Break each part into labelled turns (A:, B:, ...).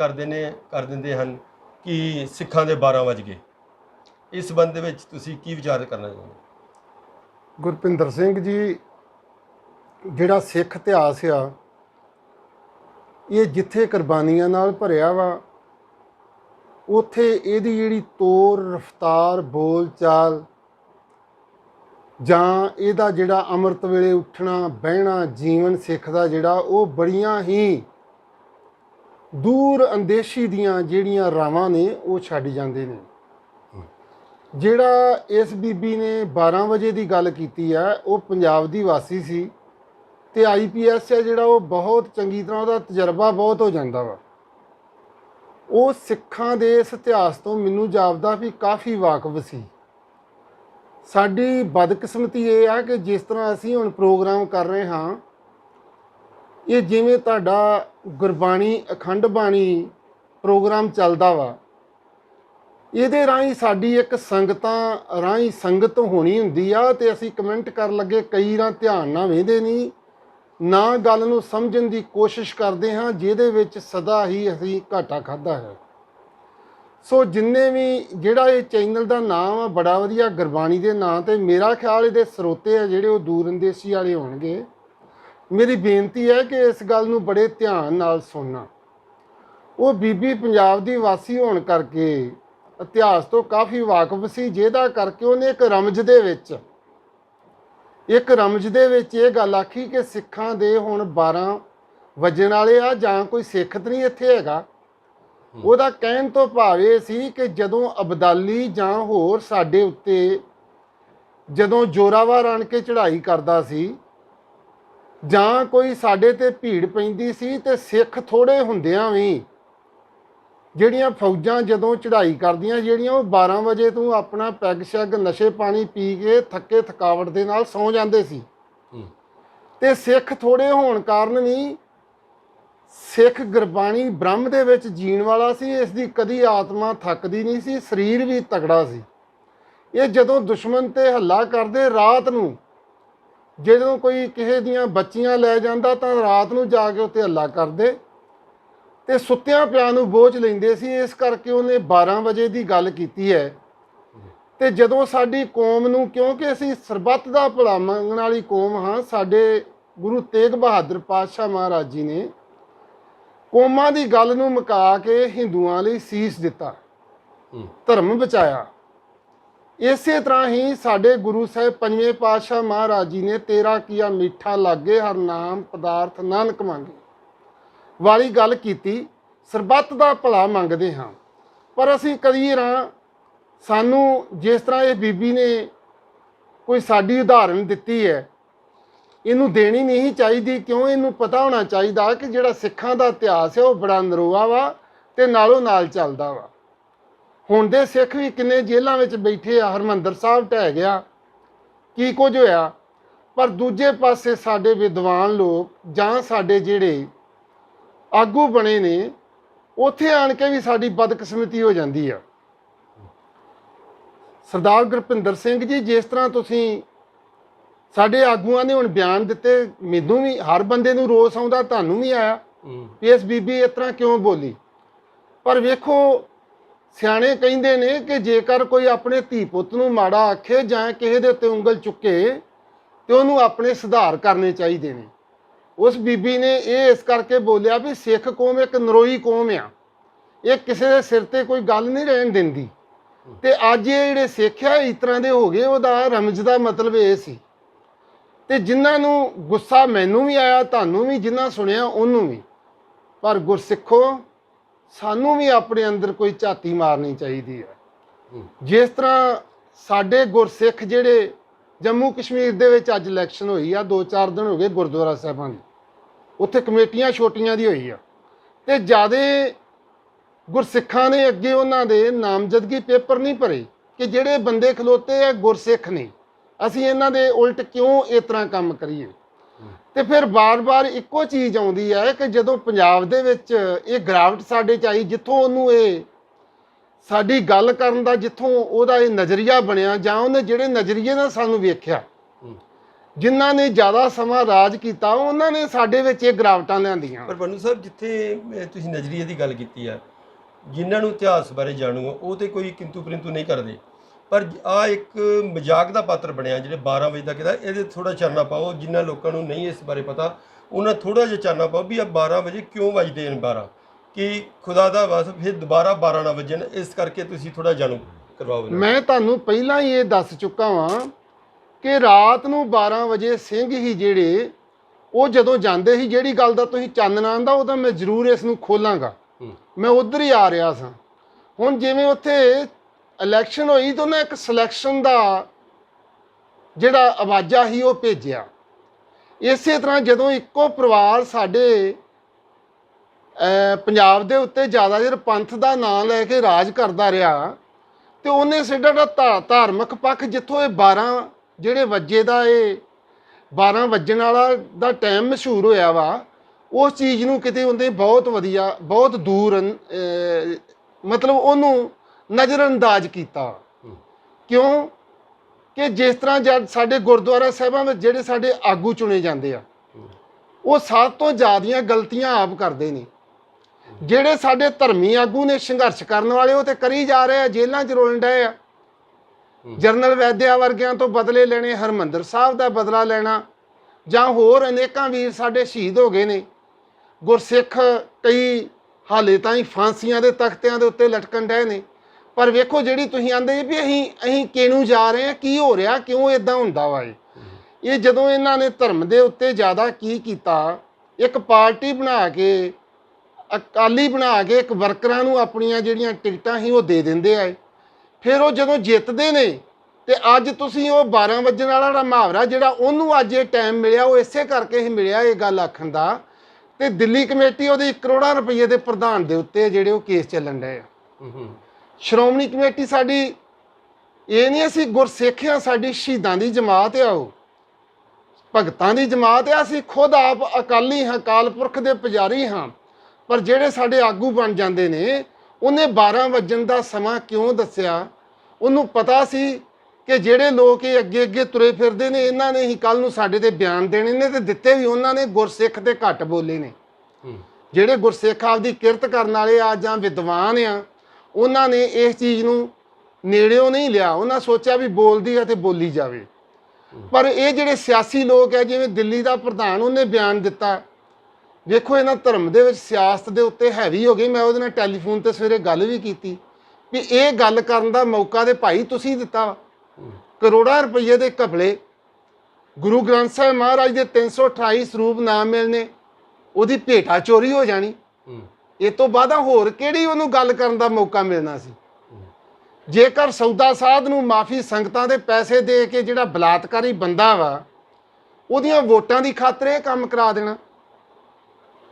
A: ਕਰਦੇ ਨੇ, ਕਰ ਦਿੰਦੇ ਹਨ ਕਿ ਸਿੱਖਾਂ ਦੇ 12 ਵਜ ਗਏ। ਇਸ ਸੰਬੰਧ ਦੇ ਵਿੱਚ ਤੁਸੀਂ ਕੀ ਵਿਚਾਰ ਕਰਨਾ ਚਾਹੁੰਦੇ
B: ਗੁਰਪਿੰਦਰ ਸਿੰਘ ਜੀ, ਜਿਹੜਾ ਸਿੱਖ ਇਤਿਹਾਸ ਆ, ਇਹ ਜਿੱਥੇ ਕੁਰਬਾਨੀਆਂ ਨਾਲ ਭਰਿਆ ਵਾ, ਉਥੇ ਇਹਦੀ ਜਿਹੜੀ ਤੋਰ, ਰਫਤਾਰ, ਬੋਲਚਾਲ ਜਾਂ ਇਹਦਾ ਜਿਹੜਾ ਅੰਮ੍ਰਿਤ ਵੇਲੇ ਉੱਠਣਾ, ਬਹਿਣਾ, ਜੀਵਨ ਸਿੱਖ ਦਾ ਜਿਹੜਾ, ਉਹ ਬੜੀਆਂ ਹੀ ਦੂਰ ਅੰਦੇਸ਼ੀ ਦੀਆਂ ਜਿਹੜੀਆਂ ਰਾਵਾਂ ਨੇ, ਉਹ ਛੱਡ ਜਾਂਦੇ ਨੇ। ਜਿਹੜਾ ਇਸ ਬੀਬੀ ਨੇ 12 ਵਜੇ ਦੀ ਗੱਲ ਕੀਤੀ ਹੈ ਉਹ ਪੰਜਾਬ ਦੀ ਵਾਸੀ ਸੀ ਤੇ ਆਈਪੀਐਸ ਹੈ ਜਿਹੜਾ, ਉਹ ਬਹੁਤ ਚੰਗੀ ਤਰ੍ਹਾਂ ਉਹਦਾ ਤਜਰਬਾ ਬਹੁਤ ਹੋ ਜਾਂਦਾ ਵਾ। ਉਹ ਸਿੱਖਾਂ ਦੇ ਇਸ ਇਤਿਹਾਸ ਤੋਂ ਮੈਨੂੰ ਜਾਪਦਾ ਵੀ ਕਾਫੀ ਵਾਕਫ ਸੀ। ਸਾਡੀ ਬਦਕਿਸਮਤੀ ਇਹ ਆ ਕਿ ਜਿਸ ਤਰ੍ਹਾਂ ਅਸੀਂ ਹੁਣ ਪ੍ਰੋਗਰਾਮ ਕਰ ਰਹੇ ਹਾਂ ਇਹ ਜਿਵੇਂ ਤੁਹਾਡਾ ਗੁਰਬਾਣੀ, ਅਖੰਡ ਬਾਣੀ ਪ੍ਰੋਗਰਾਮ ਚੱਲਦਾ ਵਾ, ਇਹਦੇ ਰਾਹੀਂ ਸਾਡੀ ਇੱਕ ਸੰਗਤਾਂ ਰਾਹੀਂ ਸੰਗਤ ਹੋਣੀ ਹੁੰਦੀ ਆ ਤੇ ਅਸੀਂ ਕਮੈਂਟ ਕਰਨ ਲੱਗੇ, ਕਈ ਰਾਂ ਧਿਆਨ ਨਾਲ ਵੇਂਦੇ ਨਹੀਂ ਨਾ ਗੱਲ ਨੂੰ ਸਮਝਣ ਦੀ ਕੋਸ਼ਿਸ਼ ਕਰਦੇ ਹਾਂ, ਜਿਹਦੇ ਵਿੱਚ ਸਦਾ ਹੀ ਅਸੀਂ ਘਾਟਾ ਖਾਦਾ ਹੈ। ਸੋ ਜਿੰਨੇ ਵੀ ਜਿਹੜਾ ਇਹ ਚੈਨਲ ਦਾ ਨਾਮ ਆ, ਬੜਾ ਵਧੀਆ ਗੁਰਬਾਣੀ ਦੇ ਨਾਂ ਤੇ, ਮੇਰਾ ਖਿਆਲ ਇਹਦੇ ਸਰੋਤੇ ਆ ਜਿਹੜੇ ਉਹ ਦੂਰ ਅੰਦੇਸ਼ੀ ਵਾਲੇ ਹੋਣਗੇ। ਮੇਰੀ ਬੇਨਤੀ ਹੈ ਕਿ ਇਸ ਗੱਲ ਨੂੰ ਬੜੇ ਧਿਆਨ ਨਾਲ ਸੁਣਨਾ। ਉਹ ਬੀਬੀ ਪੰਜਾਬ ਦੀ ਵਾਸੀ ਹੋਣ ਕਰਕੇ ਇਤਿਹਾਸ ਤੋਂ ਕਾਫੀ ਵਾਕਫ ਸੀ, ਜਿਹਦਾ ਕਰਕੇ ਉਹਨੇ ਇੱਕ ਰਮਜ ਦੇ ਵਿੱਚ, ਇੱਕ ਰਮਜ ਦੇ ਵਿੱਚ ਇਹ ਗੱਲ ਆਖੀ ਕਿ ਸਿੱਖਾਂ ਦੇ ਹੁਣ 12 ਵਜਣ ਵਾਲੇ ਆ ਜਾਂ ਕੋਈ ਸਿੱਖ ਤਾਂ ਨਹੀਂ ਇੱਥੇ ਹੈਗਾ। ਉਹਦਾ ਕਹਿਣ ਤੋਂ ਭਾਵ ਇਹ ਸੀ ਕਿ ਜਦੋਂ ਅਬਦਾਲੀ ਜਾਂ ਹੋਰ ਸਾਡੇ ਉੱਤੇ ਜਦੋਂ ਜੋਰਾਵਰ ਆਣ ਕੇ ਚੜ੍ਹਾਈ ਕਰਦਾ ਸੀ ਜਾਂ ਕੋਈ ਸਾਡੇ ਤੇ ਭੀੜ ਪੈਂਦੀ ਸੀ ਤੇ ਸਿੱਖ ਥੋੜੇ ਹੁੰਦਿਆਂ ਵੀ ਜਿਹੜੀਆਂ ਫੌਜਾਂ ਜਦੋਂ ਚੜ੍ਹਾਈ ਕਰਦੀਆਂ ਜਿਹੜੀਆਂ ਉਹ 12 ਵਜੇ ਤੋਂ ਆਪਣਾ ਪੈਗ ਸ਼ੈਗ ਨਸ਼ੇ ਪਾਣੀ ਪੀ ਕੇ ਥੱਕੇ ਥਕਾਵਟ ਦੇ ਨਾਲ ਸੌ ਜਾਂਦੇ ਸੀ। ਤੇ ਸਿੱਖ ਥੋੜੇ ਹੋਣ ਕਾਰਨ ਵੀ ਸਿੱਖ ਗੁਰਬਾਣੀ ਬ੍ਰਹਮ ਦੇ ਵਿੱਚ ਜੀਣ ਵਾਲਾ ਸੀ ਇਸ ਦੀ ਕਦੀ ਆਤਮਾ ਥੱਕਦੀ ਨਹੀਂ ਸੀ ਸਰੀਰ ਵੀ ਤਗੜਾ ਸੀ। ਇਹ ਜਦੋਂ ਦੁਸ਼ਮਣ ਤੇ ਹੱਲਾ ਕਰਦੇ ਰਾਤ ਨੂੰ ਜਦੋਂ ਕੋਈ ਕਿਸੇ ਦੀਆਂ ਬੱਚੀਆਂ ਲੈ ਜਾਂਦਾ ਤਾਂ ਰਾਤ ਨੂੰ ਜਾ ਕੇ ਉੱਤੇ ਹੱਲਾ ਕਰਦੇ। ਤੇ ਸੁੱਤਿਆਂ ਪਿਆਂ ਨੂੰ ਬੋਝ ਲੈਂਦੇ ਸੀ ਇਸ ਕਰਕੇ ਉਹਨੇ 12 ਵਜੇ ਦੀ ਗੱਲ ਕੀਤੀ ਹੈ। ਤੇ ਜਦੋਂ ਸਾਡੀ ਕੌਮ ਨੂੰ ਕਿਉਂਕਿ ਅਸੀਂ ਸਰਬੱਤ ਦਾ ਭਲਾ ਮੰਗਣ ਵਾਲੀ ਕੌਮ ਹਾਂ ਸਾਡੇ ਗੁਰੂ ਤੇਗ ਬਹਾਦਰ ਪਾਤਸ਼ਾਹ ਮਹਾਰਾਜ ਜੀ ਨੇ ਕੌਮਾਂ ਦੀ ਗੱਲ ਨੂੰ ਮੁਕਾ ਕੇ ਹਿੰਦੂਆਂ ਲਈ ਸੀਸ ਦਿੱਤਾ। ਧਰਮ ਬਚਾਇਆ। ਇਸੇ ਤਰ੍ਹਾਂ ਹੀ ਸਾਡੇ ਗੁਰੂ ਸਾਹਿਬ ਪੰਜਵੇਂ ਪਾਤਸ਼ਾਹ ਮਹਾਰਾਜ ਜੀ ਨੇ ਤੇਰਾ ਕੀਆ ਮਿੱਠਾ ਲਾਗੇ ਹਰ ਨਾਮ ਪਦਾਰਥ ਨਾਨਕ ਮੰਗੇ। ਵਾਲੀ ਗੱਲ ਕੀਤੀ, ਸਰਬੱਤ ਦਾ ਭਲਾ ਮੰਗਦੇ ਹਾਂ। ਪਰ ਅਸੀਂ ਕਦੀ ਰਾਂ ਸਾਨੂੰ ਜਿਸ ਤਰ੍ਹਾਂ ਇਹ ਬੀਬੀ ਨੇ ਕੋਈ ਸਾਡੀ ਉਦਾਹਰਣ ਦਿੱਤੀ ਹੈ, ਇਹਨੂੰ ਦੇਣੀ ਨਹੀਂ ਚਾਹੀਦੀ, ਕਿਉਂ ਇਹਨੂੰ ਪਤਾ ਹੋਣਾ ਚਾਹੀਦਾ ਕਿ ਜਿਹੜਾ ਸਿੱਖਾਂ ਦਾ ਇਤਿਹਾਸ ਹੈ ਉਹ ਬੜਾ ਨਰੋਆ ਵਾ ਤੇ ਨਾਲੋਂ ਨਾਲ ਚੱਲਦਾ ਵਾ। ਹੁਣ ਦੇ ਸਿੱਖ ਵੀ ਕਿੰਨੇ ਜੇਲ੍ਹਾਂ ਵਿੱਚ ਬੈਠੇ ਆ ਹਰਮੰਦਰ ਸਾਹਿਬ ਢਹਿ ਗਿਆ। ਕੀ ਕੁਝ ਹੋਇਆ? ਪਰ ਦੂਜੇ ਪਾਸੇ ਸਾਡੇ ਵਿਦਵਾਨ ਲੋਕ ਜਾਂ ਸਾਡੇ ਜਿਹੜੇ ਆਗੂ ਬਣੇ ਨੇ ਉੱਥੇ ਆਣ ਕੇ ਵੀ ਸਾਡੀ ਬਦਕਿਸਮਤੀ ਹੋ ਜਾਂਦੀ ਆ। ਸਰਦਾਰ ਗੁਰਪਿੰਦਰ ਸਿੰਘ ਜੀ ਜਿਸ ਤਰ੍ਹਾਂ ਤੁਸੀਂ ਸਾਡੇ ਆਗੂਆਂ ਨੇ ਹੁਣ ਬਿਆਨ ਦਿੱਤੇ ਮੈਨੂੰ ਵੀ ਹਰ ਬੰਦੇ ਨੂੰ ਰੋਸ ਆਉਂਦਾ ਤੁਹਾਨੂੰ ਵੀ ਆਇਆ। ਇਸ ਬੀਬੀ ਇਸ ਤਰ੍ਹਾਂ ਕਿਉਂ ਬੋਲੀ? ਪਰ ਵੇਖੋ ਸਿਆਣੇ ਕਹਿੰਦੇ ਨੇ ਕਿ ਜੇਕਰ ਕੋਈ ਆਪਣੇ ਧੀ ਪੁੱਤ ਨੂੰ ਮਾੜਾ ਆਖੇ ਜਾਂ ਕਿਸੇ ਦੇ ਉੱਤੇ ਉਂਗਲ ਚੁੱਕੇ, ਤੇ ਉਹਨੂੰ ਆਪਣੇ ਸੁਧਾਰ ਕਰਨੇ ਚਾਹੀਦੇ ਨੇ। ਉਸ ਬੀਬੀ ਨੇ ਇਹ ਇਸ ਕਰਕੇ ਬੋਲਿਆ ਵੀ ਸਿੱਖ ਕੌਮ ਇੱਕ ਨਰੋਈ ਕੌਮ ਆ। ਇਹ ਕਿਸੇ ਦੇ ਸਿਰ ਤੇ ਕੋਈ ਗੱਲ ਨਹੀਂ ਰਹਿਣ ਦਿੰਦੀ। ਤੇ ਅੱਜ ਇਹ ਜਿਹੜੇ ਸਿੱਖ ਆ, ਇਸ ਤਰ੍ਹਾਂ ਦੇ ਹੋ ਗਏ, ਉਹਦਾ ਰਮਜ ਦਾ ਮਤਲਬ ਇਹ ਸੀ। ਤੇ ਜਿਨ੍ਹਾਂ ਨੂੰ ਗੁੱਸਾ ਮੈਨੂੰ ਵੀ ਆਇਆ, ਤੁਹਾਨੂੰ ਵੀ, ਜਿਨ੍ਹਾਂ ਸੁਣਿਆ, ਉਹਨੂੰ ਵੀ। ਪਰ ਗੁਰਸਿੱਖੋ ਸਾਨੂੰ ਵੀ ਆਪਣੇ ਅੰਦਰ ਕੋਈ ਝਾਤੀ ਮਾਰਨੀ ਚਾਹੀਦੀ ਹੈ। ਜਿਸ ਤਰ੍ਹਾਂ ਸਾਡੇ ਗੁਰਸਿੱਖ ਜਿਹੜੇ ਜੰਮੂ ਕਸ਼ਮੀਰ ਦੇ ਵਿੱਚ ਅੱਜ ਇਲੈਕਸ਼ਨ ਹੋਈ ਆ 2-4 ਦਿਨ ਹੋ ਗਏ ਗੁਰਦੁਆਰਾ ਸਾਹਿਬਾਂ ਦੀ। ਉੱਥੇ ਕਮੇਟੀਆਂ ਛੋਟੀਆਂ ਦੀ ਹੋਈ ਆ। ਤੇ ਜਿਆਦੇ ਗੁਰਸਿੱਖਾਂ ਨੇ ਅੱਗੇ ਉਹਨਾਂ ਦੇ ਨਾਮਜ਼ਦਗੀ ਪੇਪਰ ਨਹੀਂ ਭਰੇ ਕਿ ਜਿਹੜੇ ਬੰਦੇ ਖਲੋਤੇ ਆ ਗੁਰਸਿੱਖ ਨੇ, ਅਸੀਂ ਇਹਨਾਂ ਦੇ ਉਲਟ ਕਿਉਂ ਇਸ ਤਰ੍ਹਾਂ ਕੰਮ ਕਰੀਏ? ਤੇ ਫਿਰ ਬਾਰ-ਬਾਰ ਇੱਕੋ ਚੀਜ਼ ਆਉਂਦੀ ਹੈ ਕਿ ਜਦੋਂ ਪੰਜਾਬ ਦੇ ਵਿੱਚ ਇਹ ਗ੍ਰਾਫਟ ਸਾਡੇ ਚ ਆਈ ਜਿੱਥੋਂ ਉਹਨੂੰ ਇਹ ਸਾਡੀ ਗੱਲ ਕਰਨ ਦਾ ਜਿੱਥੋਂ ਉਹਦਾ ਇਹ ਨਜ਼ਰੀਆ ਬਣਿਆ ਜਾਂ ਉਹਨੇ ਜਿਹੜੇ ਨਜ਼ਰੀਏ ਨਾਲ ਸਾਨੂੰ ਵੇਖਿਆ ਜਿਨ੍ਹਾਂ ਨੇ ਜ਼ਿਆਦਾ ਸਮਾਂ ਰਾਜ ਕੀਤਾ ਉਹਨਾਂ ਨੇ ਸਾਡੇ ਵਿੱਚ ਇਹ ਗਿਰਾਵਟਾਂ ਲਿਆਂਦੀਆਂ।
A: ਪਰ ਬੰਨੂ ਸਾਹਿਬ ਜਿੱਥੇ ਤੁਸੀਂ ਨਜ਼ਰੀਏ ਦੀ ਗੱਲ ਕੀਤੀ ਆ ਜਿਨ੍ਹਾਂ ਨੂੰ ਇਤਿਹਾਸ ਬਾਰੇ ਜਾਣੂ ਆ ਉਹ ਤੇ ਕੋਈ ਕਿੰਤੂ ਪਰੰਤੂ ਨਹੀਂ ਕਰਦੇ। ਪਰ ਆ ਇੱਕ ਮਜ਼ਾਕ ਦਾ ਪਾਤਰ ਬਣਿਆ ਜਿਹੜੇ 12 ਵਜੇ ਦਾ ਇਹਦੇ ਥੋੜਾ ਚਾਨਣਾ ਪਾਓ ਜਿਨ੍ਹਾਂ ਲੋਕਾਂ ਨੂੰ ਨਹੀਂ ਇਸ ਬਾਰੇ ਪਤਾ ਉਹਨਾਂ ਥੋੜਾ ਜਿਹਾ ਚਾਨਣਾ ਪਾਓ ਵੀ ਆ 12 ਵਜੇ ਕਿਉਂ ਵੱਜਦੇ ਨੇ 12 ਕਿ ਖੁਦਾ ਦਾ ਵਾਸ ਫਿਰ ਦੁਬਾਰਾ 12 ਨਾ ਵੱਜਣ ਇਸ ਕਰਕੇ ਤੁਸੀਂ ਥੋੜਾ ਜਾਣੂ ਕਰਵਾਓ।
B: ਮੈਂ ਤੁਹਾਨੂੰ ਪਹਿਲਾਂ ਹੀ ਇਹ ਦੱਸ ਚੁੱਕਾ ਵਾਂ ਕਿ ਰਾਤ ਨੂੰ 12 ਵਜੇ ਸਿੰਘ ਹੀ ਜਿਹੜੇ ਉਹ ਜਦੋਂ ਜਾਂਦੇ ਸੀ ਜਿਹੜੀ ਗੱਲ ਦਾ ਤੁਸੀਂ ਚਾਨਣਾ ਆਂਦਾ ਉਹਦਾ ਮੈਂ ਜ਼ਰੂਰ ਇਸ ਨੂੰ ਖੋਲਾਂਗਾ।
A: ਹੂੰ।
B: ਮੈਂ ਉਧਰ ਹੀ ਆ ਰਿਹਾ ਸਾਂ। ਹੁਣ ਜਿਵੇਂ ਉੱਥੇ ਇਲੈਕਸ਼ਨ ਹੋਈ ਤਾਂ ਉਹਨੇ ਇੱਕ ਸਿਲੈਕਸ਼ਨ ਦਾ ਜਿਹੜਾ ਆਵਾਜ਼ਾ ਸੀ ਉਹ ਭੇਜਿਆ। ਇਸੇ ਤਰ੍ਹਾਂ ਜਦੋਂ ਇੱਕੋ ਪਰਿਵਾਰ ਸਾਡੇ ਪੰਜਾਬ ਦੇ ਉੱਤੇ ਜ਼ਿਆਦਾ ਚਿਰ ਪੰਥ ਦਾ ਨਾਂ ਲੈ ਕੇ ਰਾਜ ਕਰਦਾ ਰਿਹਾ, ਤੇ ਉਹਨੇ ਸਿੱਧਾ ਜਿਹੜਾ ਧਾ- ਧਾਰਮਿਕ ਪੱਖ ਜਿੱਥੋਂ ਇਹ 12 ਜਿਹੜੇ ਵੱਜੇ ਦਾ ਇਹ 12 ਵੱਜਣ ਵਾਲਾ ਦਾ ਟਾਈਮ ਮਸ਼ਹੂਰ ਹੋਇਆ ਵਾ, ਉਸ ਚੀਜ਼ ਨੂੰ ਕਿਤੇ ਉਹਦੇ ਬਹੁਤ ਵਧੀਆ, ਬਹੁਤ ਦੂਰ ਮਤਲਬ ਉਹਨੂੰ ਨਜ਼ਰਅੰਦਾਜ਼ ਕੀਤਾ।
A: ਹੂੰ।
B: ਕਿਉਂ? ਕਿ ਜਿਸ ਤਰ੍ਹਾਂ ਜਦ ਸਾਡੇ ਗੁਰਦੁਆਰਾ ਸਾਹਿਬਾਂ ਵਿੱਚ ਜਿਹੜੇ ਸਾਡੇ ਆਗੂ ਚੁਣੇ ਜਾਂਦੇ ਆ ਉਹ ਸਭ ਤੋਂ ਜ਼ਿਆਦੀਆਂ ਗਲਤੀਆਂ ਆਪ ਕਰਦੇ ਨੇ। ਜਿਹੜੇ ਸਾਡੇ ਧਰਮੀ ਆਗੂ ਨੇ ਸੰਘਰਸ਼ ਕਰਨ ਵਾਲੇ ਉਹ ਤੇ ਕਰੀ ਜਾ ਰਹੇ ਆ ਜੇਲ੍ਹਾਂ 'ਚ ਰੋਲਣ ਡਏ ਆ। ਜਰਨਲ ਵੈਦਿਆ ਵਰਗਿਆਂ ਤੋਂ ਬਦਲੇ ਲੈਣੇ ਹਰਮੰਦਰ ਸਾਹਿਬ ਦਾ ਬਦਲਾ ਲੈਣਾ ਜਾਂ ਹੋਰ ਅਨੇਕਾਂ ਵੀਰ ਸਾਡੇ ਸ਼ਹੀਦ ਹੋ ਗਏ ਨੇ। ਗੁਰਸਿੱਖ ਕਈ ਹਾਲੇ ਤਾਈਂ ਫਾਂਸੀਆਂ ਦੇ ਤਖਤਿਆਂ ਦੇ ਉੱਤੇ ਲਟਕਣ ਡਏ ਨੇ। ਪਰ ਵੇਖੋ ਜਿਹੜੀ ਤੁਸੀਂ ਆਂਦੇ ਵੀ ਅਸੀਂ ਅਸੀਂ ਕਿਹਨੂੰ ਜਾ ਰਹੇ ਹਾਂ, ਕੀ ਹੋ ਰਿਹਾ, ਕਿਉਂ ਇਦਾਂ ਹੁੰਦਾ ਵਾ ਇਹ? ਇਹ ਜਦੋਂ ਇਹਨਾਂ ਨੇ ਧਰਮ ਦੇ ਉੱਤੇ ਜ਼ਿਆਦਾ ਕੀ ਕੀਤਾ, ਇੱਕ ਪਾਰਟੀ ਬਣਾ ਕੇ, ਅਕਾਲੀ ਬਣਾ ਕੇ ਇੱਕ ਵਰਕਰਾਂ ਨੂੰ ਆਪਣੀਆਂ ਜਿਹੜੀਆਂ ਟਿਕਟਾਂ ਸੀ ਉਹ ਦੇ ਦਿੰਦੇ ਆ ਫਿਰ ਉਹ ਜਦੋਂ ਜਿੱਤਦੇ ਨੇ ਤੇ ਅੱਜ ਤੁਸੀਂ ਉਹ 12 ਵਜਣ ਵਾਲਾ ਜਿਹੜਾ ਮੁਹਾਵਰਾ ਜਿਹੜਾ ਉਹਨੂੰ ਅੱਜ ਇਹ ਟਾਈਮ ਮਿਲਿਆ, ਉਹ ਇਸੇ ਕਰਕੇ ਹੀ ਮਿਲਿਆ ਇਹ ਗੱਲ ਆਖਣ ਦਾ। ਤੇ ਦਿੱਲੀ ਕਮੇਟੀ ਉਹਦੇ ਕਰੋੜਾਂ ਰੁਪਏ ਦੇ ਪ੍ਰਧਾਨ ਦੇ ਉੱਤੇ ਜਿਹੜੇ ਉਹ ਕੇਸ ਚੱਲਣ ਡਏ ਆ। ਸ਼੍ਰੋਮਣੀ ਕਮੇਟੀ ਸਾਡੀ ਇਹ ਨਹੀਂ ਅਸੀਂ ਗੁਰਸਿੱਖ ਹਾਂ ਸਾਡੀ ਸ਼ਹੀਦਾਂ ਦੀ ਜਮਾਤ ਆ ਉਹ। ਭਗਤਾਂ ਦੀ ਜਮਾਤ ਆ ਅਸੀਂ ਖੁਦ ਆਪ ਅਕਾਲੀ ਹਾਂ ਅਕਾਲ ਪੁਰਖ ਦੇ ਪੁਜਾਰੀ ਹਾਂ। ਪਰ ਜਿਹੜੇ ਸਾਡੇ ਆਗੂ ਬਣ ਜਾਂਦੇ ਨੇ ਉਹਨੇ 12 ਵਜਣ ਦਾ ਸਮਾਂ ਕਿਉਂ ਦੱਸਿਆ? ਉਹਨੂੰ ਪਤਾ ਸੀ ਕਿ ਜਿਹੜੇ ਲੋਕ ਇਹ ਅੱਗੇ ਅੱਗੇ ਤੁਰੇ ਫਿਰਦੇ ਨੇ ਇਹਨਾਂ ਨੇ ਹੀ ਕੱਲ ਨੂੰ ਸਾਡੇ ਤੇ ਬਿਆਨ ਦੇਣੇ ਨੇ ਤੇ ਦਿੱਤੇ ਵੀ ਉਹਨਾਂ ਨੇ ਗੁਰਸਿੱਖ ਤੇ ਘੱਟ ਬੋਲੇ ਨੇ। ਜਿਹੜੇ ਗੁਰਸਿੱਖ ਆਪਦੀ ਕਿਰਤ ਕਰਨ ਵਾਲੇ ਆ ਜਾਂ ਵਿਦਵਾਨ ਆ ਉਹਨਾਂ ਨੇ ਇਸ ਚੀਜ਼ ਨੂੰ ਨੇੜਿਓਂ ਨਹੀਂ ਲਿਆ। ਉਹਨਾਂ ਸੋਚਿਆ ਵੀ ਬੋਲਦੀ ਆ ਤੇ ਬੋਲੀ ਜਾਵੇ। ਪਰ ਇਹ ਜਿਹੜੇ ਸਿਆਸੀ ਲੋਕ ਹੈ ਜਿਵੇਂ ਦਿੱਲੀ ਦਾ ਪ੍ਰਧਾਨ ਉਹਨੇ ਬਿਆਨ ਦਿੱਤਾ। ਵੇਖੋ, ਇਹਨਾਂ ਧਰਮ ਦੇ ਵਿੱਚ ਸਿਆਸਤ ਦੇ ਉੱਤੇ ਹੈਵੀ ਹੋ ਗਈ। ਮੈਂ ਉਹਦੇ ਨਾਲ ਟੈਲੀਫੋਨ ਤੇ ਸਵੇਰੇ ਗੱਲ ਵੀ ਕੀਤੀ ਵੀ ਇਹ ਗੱਲ ਕਰਨ ਦਾ ਮੌਕਾ ਦੇ ਭਾਈ ਤੁਸੀਂ ਦਿੱਤਾ ਕਰੋੜਾਂ ਰੁਪਏ ਦੇ ਘਪਲੇ। ਗੁਰੂ ਗ੍ਰੰਥ ਸਾਹਿਬ ਮਹਾਰਾਜ ਦੇ 328 ਸਰੂਪ ਨਾ ਮਿਲਨੇ। ਉਹਦੀ ਭੇਟਾ ਚੋਰੀ ਹੋ ਜਾਣੀ। ਇਹ ਤੋਂ ਬਾਅਦ ਹੋਰ ਕਿਹੜੀ ਉਹਨੂੰ ਗੱਲ ਕਰਨ ਦਾ ਮੌਕਾ ਮਿਲਣਾ ਸੀ? ਜੇਕਰ ਸੌਦਾ ਸਾਧ ਨੂੰ ਮਾਫੀ ਸੰਗਤਾਂ ਦੇ ਪੈਸੇ ਦੇ ਕੇ ਜਿਹੜਾ ਬਲਾਤਕਾਰੀ ਬੰਦਾ ਵਾ, ਉਹਦੀਆਂ ਵੋਟਾਂ ਦੀ ਖਾਤਰ ਇਹ ਕੰਮ ਕਰਾ ਦੇਣਾ।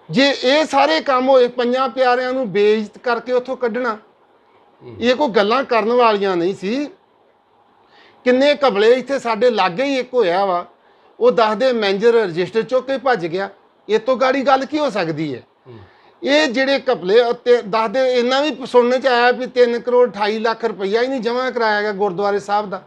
B: ਜੇ ਇਹ ਸਾਰੇ ਕੰਮ ਹੋਏ, ਪੰਜਾਂ ਪਿਆਰਿਆਂ ਨੂੰ ਬੇਇੱਜ਼ਤ ਕਰਕੇ ਉੱਥੋਂ ਕੱਢਣਾ, ਇਹ ਕੋਈ ਗੱਲਾਂ ਕਰਨ ਵਾਲੀਆਂ ਨਹੀਂ ਸੀ। ਕਿੰਨੇ ਘਬਲੇ ਇੱਥੇ ਸਾਡੇ ਲਾਗੇ ਹੀ ਇੱਕ ਹੋਇਆ ਵਾ, ਉਹ ਦੱਸਦੇ ਮੈਨੇਜਰ ਰਜਿਸਟਰ ਚੁੱਕ ਕੇ ਭੱਜ ਗਿਆ। ਇਹ ਤੋਂ ਗਾੜੀ ਗੱਲ ਕੀ ਹੋ ਸਕਦੀ ਹੈ? ਇਹ ਜਿਹੜੇ ਘਪਲੇ ਉੱਤੇ ਦੱਸਦੇ ਇੰਨਾ ਵੀ ਸੁਣਨ ਚ ਆਇਆ ਵੀ 3 ਕਰੋੜ 28 ਲੱਖ ਰੁਪਈਆ ਹੀ ਨਹੀਂ ਜਮ੍ਹਾਂ ਕਰਾਇਆ ਗਿਆ ਗੁਰਦੁਆਰੇ ਸਾਹਿਬ ਦਾ।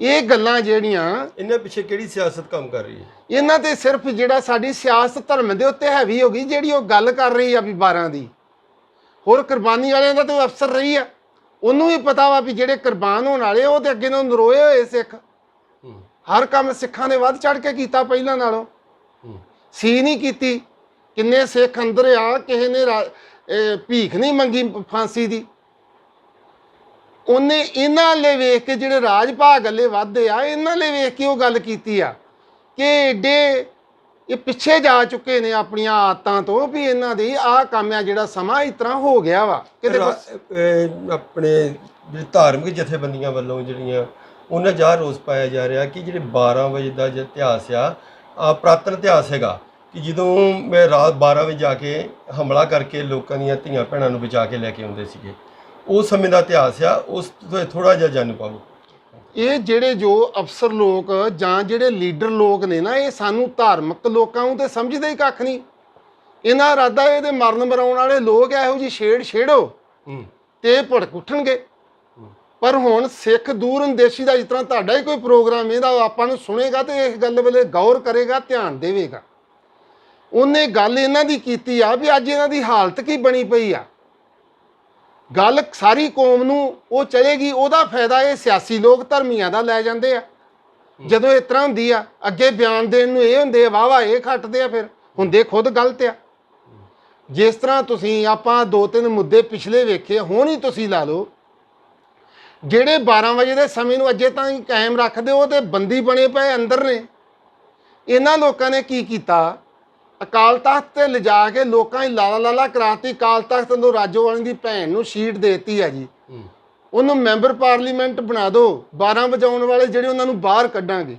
B: ਇਹ ਗੱਲਾਂ ਜਿਹੜੀਆਂ
A: ਇਹਨਾਂ ਪਿੱਛੇ ਕਿਹੜੀ ਸਿਆਸਤ ਕੰਮ ਕਰ ਰਹੀ ਹੈ?
B: ਇਹਨਾਂ ਤੇ ਸਿਰਫ ਜਿਹੜਾ ਸਾਡੀ ਸਿਆਸਤ ਧਰਮ ਦੇ ਉੱਤੇ ਹੈਵੀ ਹੋ ਗਈ ਜਿਹੜੀ ਉਹ ਗੱਲ ਕਰ ਰਹੀ ਆ ਵੀ 12 ਦੀ। ਹੋਰ ਕੁਰਬਾਨੀ ਵਾਲਿਆਂ ਦਾ ਤਾਂ ਉਹ ਅਫਸਰ ਰਹੀ ਆ। ਉਹਨੂੰ ਵੀ ਪਤਾ ਵਾ ਵੀ ਜਿਹੜੇ ਕੁਰਬਾਨ ਹੋਣ ਵਾਲੇ ਉਹ ਤੇ ਅੱਗੇ ਨੂੰ ਨਰੋਏ ਹੋਏ ਸਿੱਖ। ਹਰ ਕੰਮ ਸਿੱਖਾਂ ਨੇ ਵੱਧ ਚੜ ਕੇ ਕੀਤਾ ਪਹਿਲਾਂ ਨਾਲੋਂ। ਸੀ ਨਹੀਂ ਕੀਤੀ। ਕਿੰਨੇ ਸਿੱਖ ਅੰਦਰ ਆ ਕਿਸੇ ਨੇ ਭੀਖ ਨਹੀਂ ਮੰਗੀ ਫਾਂਸੀ ਦੀ। ਉਹਨੇ ਇਹਨਾਂ ਲੈ ਵੇਖ ਕੇ ਜਿਹੜੇ ਰਾਜ ਭਾਗ ਅੱਲੇ ਵੱਧਦੇ ਆ ਇਹਨਾਂ ਲੈ ਵੇਖ ਕੇ ਉਹ ਗੱਲ ਕੀਤੀ ਆ ਕਿ ਏਡੇ ਇਹ ਪਿੱਛੇ ਜਾ ਚੁੱਕੇ ਨੇ ਆਪਣੀਆਂ ਆਦਤਾਂ ਤੋਂ ਵੀ ਇਹਨਾਂ ਦੀ ਆਹ ਕੰਮ ਆ ਜਿਹੜਾ ਸਮਾਂ ਇਸ ਤਰ੍ਹਾਂ ਹੋ ਗਿਆ ਵਾ। ਕਿਤੇ
A: ਆਪਣੇ ਜਿਹੜੇ ਧਾਰਮਿਕ ਜਥੇਬੰਦੀਆਂ ਵੱਲੋਂ ਜਿਹੜੀਆਂ ਉਹਨਾਂ ਜਾ ਰੋਸ ਪਾਇਆ ਜਾ ਰਿਹਾ ਕਿ ਜਿਹੜੇ 12 ਵਜੇ ਦਾ ਇਤਿਹਾਸ ਆ ਆ ਪ੍ਰਾਤਨ ਇਤਿਹਾਸ ਹੈਗਾ ਕਿ ਜਦੋਂ ਮੈਂ ਰਾਤ 12 ਵਜੇ ਜਾ ਕੇ ਹਮਲਾ ਕਰਕੇ ਲੋਕਾਂ ਦੀਆਂ ਧੀਆਂ ਭੈਣਾਂ ਨੂੰ ਬਚਾ ਕੇ ਲੈ ਕੇ ਆਉਂਦੇ ਸੀਗੇ ਉਸ ਸਮੇਂ ਦਾ ਇਤਿਹਾਸ ਆ ਉਸ ਤੋਂ ਥੋੜਾ ਜਿਹਾ ਜਾਣੂ ਪਾਓ।
B: ਇਹ ਜਿਹੜੇ ਜੋ ਅਫਸਰ ਲੋਕ ਜਾਂ ਜਿਹੜੇ ਲੀਡਰ ਲੋਕ ਨੇ ਨਾ ਇਹ ਸਾਨੂੰ ਧਾਰਮਿਕ ਲੋਕਾਂ ਨੂੰ ਤੇ ਸਮਝਦੇ ਹੀ ਕੱਖ ਨਹੀਂ। ਇਹਨਾਂ ਇਰਾਦਾ ਇਹਦੇ ਮਰਨ ਮਰਾਉਣ ਵਾਲੇ ਲੋਕ ਇਹੋ ਜੀ ਛੇੜ ਛੇੜੋ ਤੇ ਭੜਕ ਉੱਠਣਗੇ। ਪਰ ਹੁਣ ਸਿੱਖ ਦੂਰ ਅੰਦੇਸ਼ੀ ਦਾ ਜਿਸ ਤਰ੍ਹਾਂ ਤੁਹਾਡਾ ਹੀ ਕੋਈ ਪ੍ਰੋਗਰਾਮ ਇਹਦਾ ਆਪਾਂ ਨੂੰ ਸੁਣੇਗਾ ਤੇ ਇਸ ਗੱਲ ਵੇਲੇ ਗੌਰ ਕਰੇਗਾ ਧਿਆਨ ਦੇਵੇਗਾ। ਉਹਨੇ ਗੱਲ ਇਹਨਾਂ ਦੀ ਕੀਤੀ ਆ ਵੀ ਅੱਜ ਇਹਨਾਂ ਦੀ ਹਾਲਤ ਕੀ ਬਣੀ ਪਈ ਆ। ਗੱਲ ਸਾਰੀ ਕੌਮ ਨੂੰ ਉਹ ਚਲੇਗੀ, ਉਹਦਾ ਫਾਇਦਾ ਇਹ ਸਿਆਸੀ ਲੋਕ ਧਰਮੀਆਂ ਦਾ ਲੈ ਜਾਂਦੇ ਆ। ਜਦੋਂ ਇਸ ਤਰ੍ਹਾਂ ਹੁੰਦੀ ਆ, ਅੱਗੇ ਬਿਆਨ ਦੇਣ ਨੂੰ ਇਹ ਹੁੰਦੇ ਆ ਵਾਵਾ ਇਹ ਖੱਟਦੇ ਆ ਫਿਰ, ਹੁੰਦੇ ਖੁਦ ਗਲਤ ਆ। ਜਿਸ ਤਰ੍ਹਾਂ ਤੁਸੀਂ ਆਪਾਂ ਦੋ ਤਿੰਨ ਮੁੱਦੇ ਪਿਛਲੇ ਵੇਖੇ, ਹੁਣ ਹੀ ਤੁਸੀਂ ਲਾ ਲਓ। ਜਿਹੜੇ 12 ਵਜੇ ਦੇ ਸਮੇਂ ਨੂੰ ਅਜੇ ਤਾਂ ਕਾਇਮ ਰੱਖਦੇ ਹੋ ਤੇ ਬੰਦੀ ਬਣੇ ਪਏ ਅੰਦਰ ਨੇ। ਇਹਨਾਂ ਲੋਕਾਂ ਨੇ ਕੀ ਕੀਤਾ? ਅਕਾਲ ਤਖਤ ਤੇ ਲਿਜਾ ਕੇ ਲੋਕਾਂ ਦੀ ਲਾਲਾ ਲਾਲਾ ਕਰਾਤੀ ਅਕਾਲ ਤਖਤ ਨੂੰ ਰਾਜੋਵਾਲੀ ਦੀ ਭੈਣ ਨੂੰ ਸ਼ੀਟ ਦੇਤੀ ਆ ਜੀ।
A: ਹੂੰ।
B: ਉਹਨੂੰ ਮੈਂਬਰ ਪਾਰਲੀਮੈਂਟ ਬਣਾ ਦਿਓ 12 ਵਜਾਉਣ ਵਾਲੇ ਜਿਹੜੇ ਉਹਨਾਂ ਨੂੰ ਬਾਹਰ ਕੱਢਾਂਗੇ।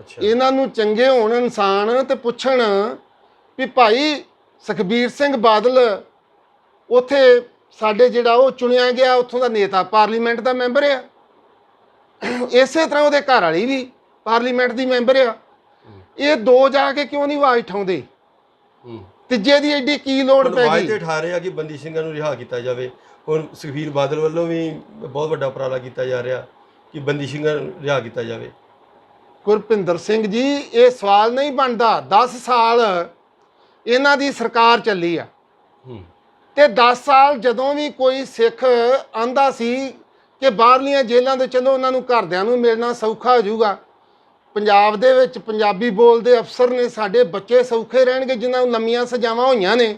A: ਅੱਛਾ।
B: ਇਹਨਾਂ ਨੂੰ ਚੰਗੇ ਹੋਣ ਇਨਸਾਨ ਤੇ ਪੁੱਛਣ ਵੀ ਭਾਈ ਸੁਖਬੀਰ ਸਿੰਘ ਬਾਦਲ ਉਥੇ ਸਾਡੇ ਜਿਹੜਾ ਉਹ ਚੁਣਿਆ ਗਿਆ ਉੱਥੋਂ ਦਾ ਨੇਤਾ ਪਾਰਲੀਮੈਂਟ ਦਾ ਮੈਂਬਰ ਆ। ਇਸੇ ਤਰ੍ਹਾਂ ਉਹਦੇ ਘਰ ਵਾਲੀ ਵੀ ਪਾਰਲੀਮੈਂਟ ਦੀ ਮੈਂਬਰ ਆ। ਇਹ ਦੋ ਜਾ ਕੇ ਕਿਉਂ ਨਹੀਂ ਆਵਾਜ਼ ਉਠਾਉਂਦੇ?
A: ਹੂੰ
B: ਤੀਜੇ ਦੀ ਐਡੀ ਕੀ ਲੋੜ ਪੈ ਗਈ?
A: ਤੇ ਠਾ ਰਹੇ ਆ ਕਿ ਬੰਦੀ ਸਿੰਘਾਂ ਨੂੰ ਰਿਹਾ ਕੀਤਾ ਜਾਵੇ। ਹੁਣ ਸੁਖਬੀਰ ਬਾਦਲ ਵੱਲੋਂ ਵੀ ਬਹੁਤ ਵੱਡਾ ਉਪਰਾਲਾ ਕੀਤਾ ਜਾ ਰਿਹਾ ਕਿ ਬੰਦੀ ਸਿੰਘਾਂ ਨੂੰ ਰਿਹਾ ਕੀਤਾ ਜਾਵੇ।
B: ਗੁਰਪਿੰਦਰ ਸਿੰਘ ਜੀ ਇਹ ਸਵਾਲ ਨਹੀਂ ਬਣਦਾ। 10 ਸਾਲ ਇਹਨਾਂ ਦੀ ਸਰਕਾਰ ਚੱਲੀ ਆ। ਤੇ 10 ਸਾਲ ਜਦੋਂ ਵੀ ਕੋਈ ਸਿੱਖ ਆਂਦਾ ਸੀ ਕਿ ਬਾਹਰਲੀਆਂ ਜੇਲ੍ਹਾਂ ਦੇ ਚਲੋ ਉਹਨਾਂ ਨੂੰ ਘਰਦਿਆਂ ਨੂੰ ਮਿਲਣਾ ਸੌਖਾ ਹੋ ਜਾਊਗਾ ਪੰਜਾਬ ਦੇ ਵਿੱਚ ਪੰਜਾਬੀ ਬੋਲਦੇ ਅਫਸਰ ਨੇ ਸਾਡੇ ਬੱਚੇ ਸੌਖੇ ਰਹਿਣਗੇ ਜਿਨ੍ਹਾਂ ਨੂੰ ਲੰਮੀਆਂ ਸਜ਼ਾਵਾਂ ਹੋਈਆਂ ਨੇ।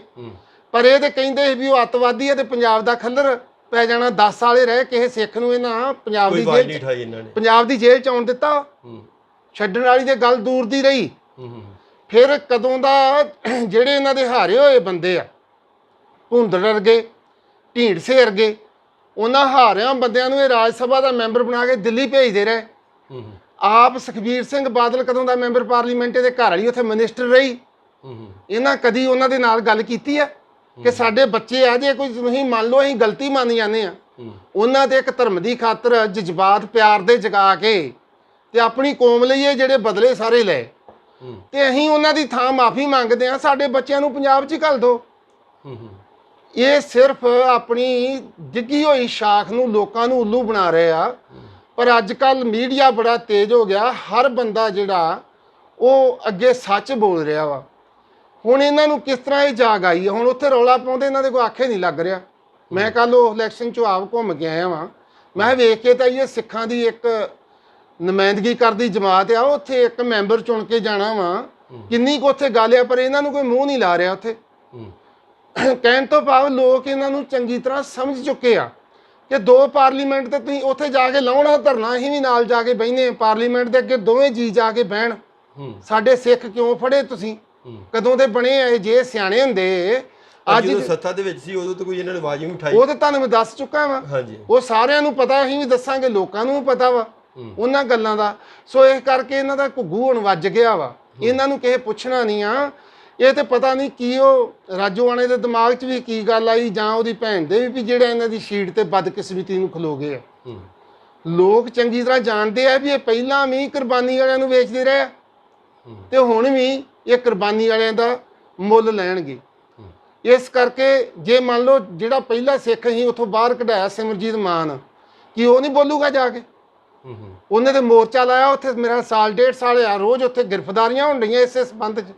B: ਪਰ ਇਹ ਤੇ ਕਹਿੰਦੇ ਸੀ ਵੀ ਉਹ ਅੱਤਵਾਦੀ ਹੈ ਤੇ ਪੰਜਾਬ ਦਾ ਖੱਲਰ ਪੈ ਜਾਣਾ 10 ਸਾਲੇ ਰਹੇ ਕਿਸੇ ਸਿੱਖ ਨੂੰ ਇਹਨਾਂ ਪੰਜਾਬ ਦੀ ਜੇਲ੍ਹ
A: ਨਹੀਂ
B: 'ਚ-
A: ਠਾਈ ਇਹਨਾਂ ਨੇ।
B: ਪੰਜਾਬ ਦੀ ਜੇਲ੍ਹ ਚ ਆਉਣ ਦਿੱਤਾ। ਛੱਡਣ ਵਾਲੀ ਤੇ ਗੱਲ ਦੂਰ ਦੀ ਰਹੀ। ਫਿਰ ਕਦੋਂ ਦਾ ਜਿਹੜੇ ਇਹਨਾਂ ਦੇ ਹਾਰੇ ਹੋਏ ਬੰਦੇ ਆ ਭੁੰਦੜ ਵਰਗੇ ਢੀਂਡਸੇ ਵਰਗੇ ਉਹਨਾਂ ਹਾਰਿਆਂ ਬੰਦਿਆਂ ਨੂੰ ਇਹ ਰਾਜ ਸਭਾ ਦਾ ਮੈਂਬਰ ਬਣਾ ਕੇ ਦਿੱਲੀ ਭੇਜਦੇ ਰਹੇ। ਆਪ ਸੁਖਬੀਰ ਸਿੰਘ ਬਾਦਲ ਕਦੋਂ ਦਾ ਮੈਂਬਰ ਪਾਰਲੀਮੈਂਟ ਦੇ ਘਰ ਵਾਲੀ ਉੱਥੇ ਮਿਨਿਸਟਰ ਰਹੀ।
A: ਹੂੰ ਹੂੰ।
B: ਇਹਨਾਂ ਕਦੀ ਉਹਨਾਂ ਦੇ ਨਾਲ ਗੱਲ ਕੀਤੀ ਆ ਕਿ ਸਾਡੇ ਬੱਚੇ ਆ ਜੇ ਕੋਈ ਤੁਸੀਂ ਮੰਨ ਲਓ ਅਸੀਂ ਗਲਤੀ ਮੰਨ ਜਾਂਦੇ ਆ।
A: ਹੂੰ।
B: ਉਹਨਾਂ ਦੇ ਇੱਕ ਧਰਮ ਦੀ ਖਾਤਰ ਜਜ਼ਬਾਤ ਪਿਆਰ ਦੇ ਜਗਾ ਕੇ ਤੇ ਆਪਣੀ ਕੌਮ ਲਈ ਇਹ ਜਿਹੜੇ ਬਦਲੇ ਸਾਰੇ
A: ਹੂੰ।
B: ਤੇ ਅਸੀਂ ਉਹਨਾਂ ਦੀ ਥਾਂ ਮਾਫੀ ਮੰਗਦੇ ਆ ਸਾਡੇ ਬੱਚਿਆਂ ਨੂੰ ਪੰਜਾਬ 'ਚ ਹੀ ਘੱਲ ਦਿਓ
A: ਹੂੰ ਹੂੰ।
B: ਇਹ ਸਿਰਫ ਆਪਣੀ ਡਿੱਗੀ ਹੋਈ ਸ਼ਾਖ ਨੂੰ ਲੋਕਾਂ ਨੂੰ ਉੱਲੂ ਬਣਾ ਰਹੇ ਆ। ਪਰ ਅੱਜ ਕੱਲ ਮੀਡੀਆ ਬੜਾ ਤੇਜ਼ ਹੋ ਗਿਆ। ਹਰ ਬੰਦਾ ਜਿਹੜਾ ਉਹ ਅੱਗੇ ਸੱਚ ਬੋਲ ਰਿਹਾ ਵਾ। ਹੁਣ ਇਹਨਾਂ ਨੂੰ ਕਿਸ ਤਰ੍ਹਾਂ ਇਹ ਜਾਗ ਆਈ ਹੈ ਹੁਣ ਉੱਥੇ ਰੌਲਾ ਪਾਉਂਦੇ ਇਹਨਾਂ ਦੇ ਕੋਈ ਆਖੇ ਨਹੀਂ ਲੱਗ ਰਿਹਾ। ਮੈਂ ਕੱਲ ਉਹ ਇਲੈਕਸ਼ਨ ਚੋਂ ਆਪ ਘੁੰਮ ਕੇ ਆਇਆ ਵਾਂ। ਮੈਂ ਵੇਖ ਕੇ ਤਾਂ ਇਹ ਸਿੱਖਾਂ ਦੀ ਇੱਕ ਨੁਮਾਇੰਦਗੀ ਕਰਦੀ ਜਮਾਤ ਆ। ਉੱਥੇ ਇੱਕ ਮੈਂਬਰ ਚੁਣ ਕੇ ਜਾਣਾ ਵਾ। ਕਿੰਨੀ ਕੁ ਉੱਥੇ ਗੱਲ ਆ ਪਰ ਇਹਨਾਂ ਨੂੰ ਕੋਈ ਮੂੰਹ ਨਹੀਂ ਲਾ ਰਿਹਾ ਉੱਥੇ। ਕਹਿਣ ਤੋਂ ਭਾਵ ਲੋਕ ਇਹਨਾਂ ਨੂੰ ਚੰਗੀ ਤਰ੍ਹਾਂ ਸਮਝ ਚੁੱਕੇ ਆ। ਕਿ ਦੋ ਪਾਰਲੀਮੈਂਟ ਤੇ ਤੁਸੀਂ ਉੱਥੇ ਜਾ ਕੇ ਲਾਉਣਾ ਧਰਨਾ ਅਸੀਂ ਵੀ ਨਾਲ ਜਾ ਕੇ ਬਹਿਨੇ ਪਾਰਲੀਮੈਂਟ ਦੇ ਅੱਗੇ ਦੋਵੇਂ ਜੀ ਜਾ ਕੇ ਬਹਿਣ।
A: ਹੂੰ।
B: ਸਾਡੇ ਸਿੱਖ ਕਿਉਂ ਫੜੇ ਤੁਸੀਂ?
A: ਹੂੰ।
B: ਕਦੋਂ ਦੇ ਬਣੇ ਇਹ? ਜੇ ਸਿਆਣੇ ਹੁੰਦੇ
A: ਅੱਜ ਸੱਤਾ ਦੇ ਵਿੱਚ ਸੀ ਉਦੋਂ ਤਾਂ ਕੋਈ ਇਹਨਾਂ ਨੇ ਆਵਾਜ਼ ਹੀ ਨਹੀਂ ਉਠਾਈ।
B: ਉਹ ਤਾਂ ਤੁਹਾਨੂੰ ਮੈਂ ਦੱਸ ਚੁੱਕਾ ਵਾਂ। ਉਹ ਸਾਰਿਆਂ ਨੂੰ ਪਤਾ ਅਸੀਂ ਵੀ ਦੱਸਾਂਗੇ ਲੋਕਾਂ ਨੂੰ ਪਤਾ ਵਾ।
A: ਹੂੰ।
B: ਉਹਨਾਂ ਗੱਲਾਂ ਦਾ। ਸੋ ਇਸ ਕਰਕੇ ਇਹਨਾਂ ਦਾ ਘੁੱਗੂ ਹੁਣ ਵੱਜ ਗਿਆ ਵਾ। ਇਹਨਾਂ ਨੂੰ ਕਿਸੇ ਪੁੱਛਣਾ ਨਹੀਂ ਆ। ਇਹ ਤੇ ਪਤਾ ਨਹੀਂ ਕੀ ਉਹ ਰਾਜੋਆਣੇ ਦੇ ਦਿਮਾਗ 'ਚ ਵੀ ਕੀ ਗੱਲ ਆਈ ਜਾਂ ਉਹਦੀ ਭੈਣ ਦੇ ਵੀ ਜਿਹੜਾ ਇਹਨਾਂ ਦੀ ਸ਼ੀਟ ਤੇ ਬਦਕਿਸਮਤੀ ਨੂੰ ਖਲੋ ਗਏ ਆ। ਲੋਕ ਚੰਗੀ ਤਰ੍ਹਾਂ ਜਾਣਦੇ ਆ ਵੀ ਇਹ ਪਹਿਲਾਂ ਵੀ ਕੁਰਬਾਨੀ ਵਾਲਿਆਂ ਨੂੰ ਵੇਚਦੇ ਰਹੇ ਆ। ਤੇ ਹੁਣ ਵੀ ਇਹ ਕੁਰਬਾਨੀ ਵਾਲਿਆਂ ਦਾ ਮੁੱਲ ਲੈਣਗੇ। ਇਸ ਕਰਕੇ ਜੇ ਮੰਨ ਲਓ ਜਿਹੜਾ ਪਹਿਲਾ ਸਿੱਖ ਸੀ ਉੱਥੋਂ ਬਾਹਰ ਕਢਾਇਆ ਸਿਮਰਜੀਤ ਮਾਨ ਕੀ ਉਹ ਨਹੀਂ ਬੋਲੂਗਾ ਜਾ ਕੇ? ਉਹਨੇ ਤੇ ਮੋਰਚਾ ਲਾਇਆ ਉੱਥੇ ਮੇਰਾ ਸਾਲ ਡੇਢ ਸਾਲ ਆ ਰੋਜ਼ ਉੱਥੇ ਗ੍ਰਿਫਤਾਰੀਆਂ ਰਹੀਆਂ ਇਸੇ ਸੰਬੰਧ 'ਚ।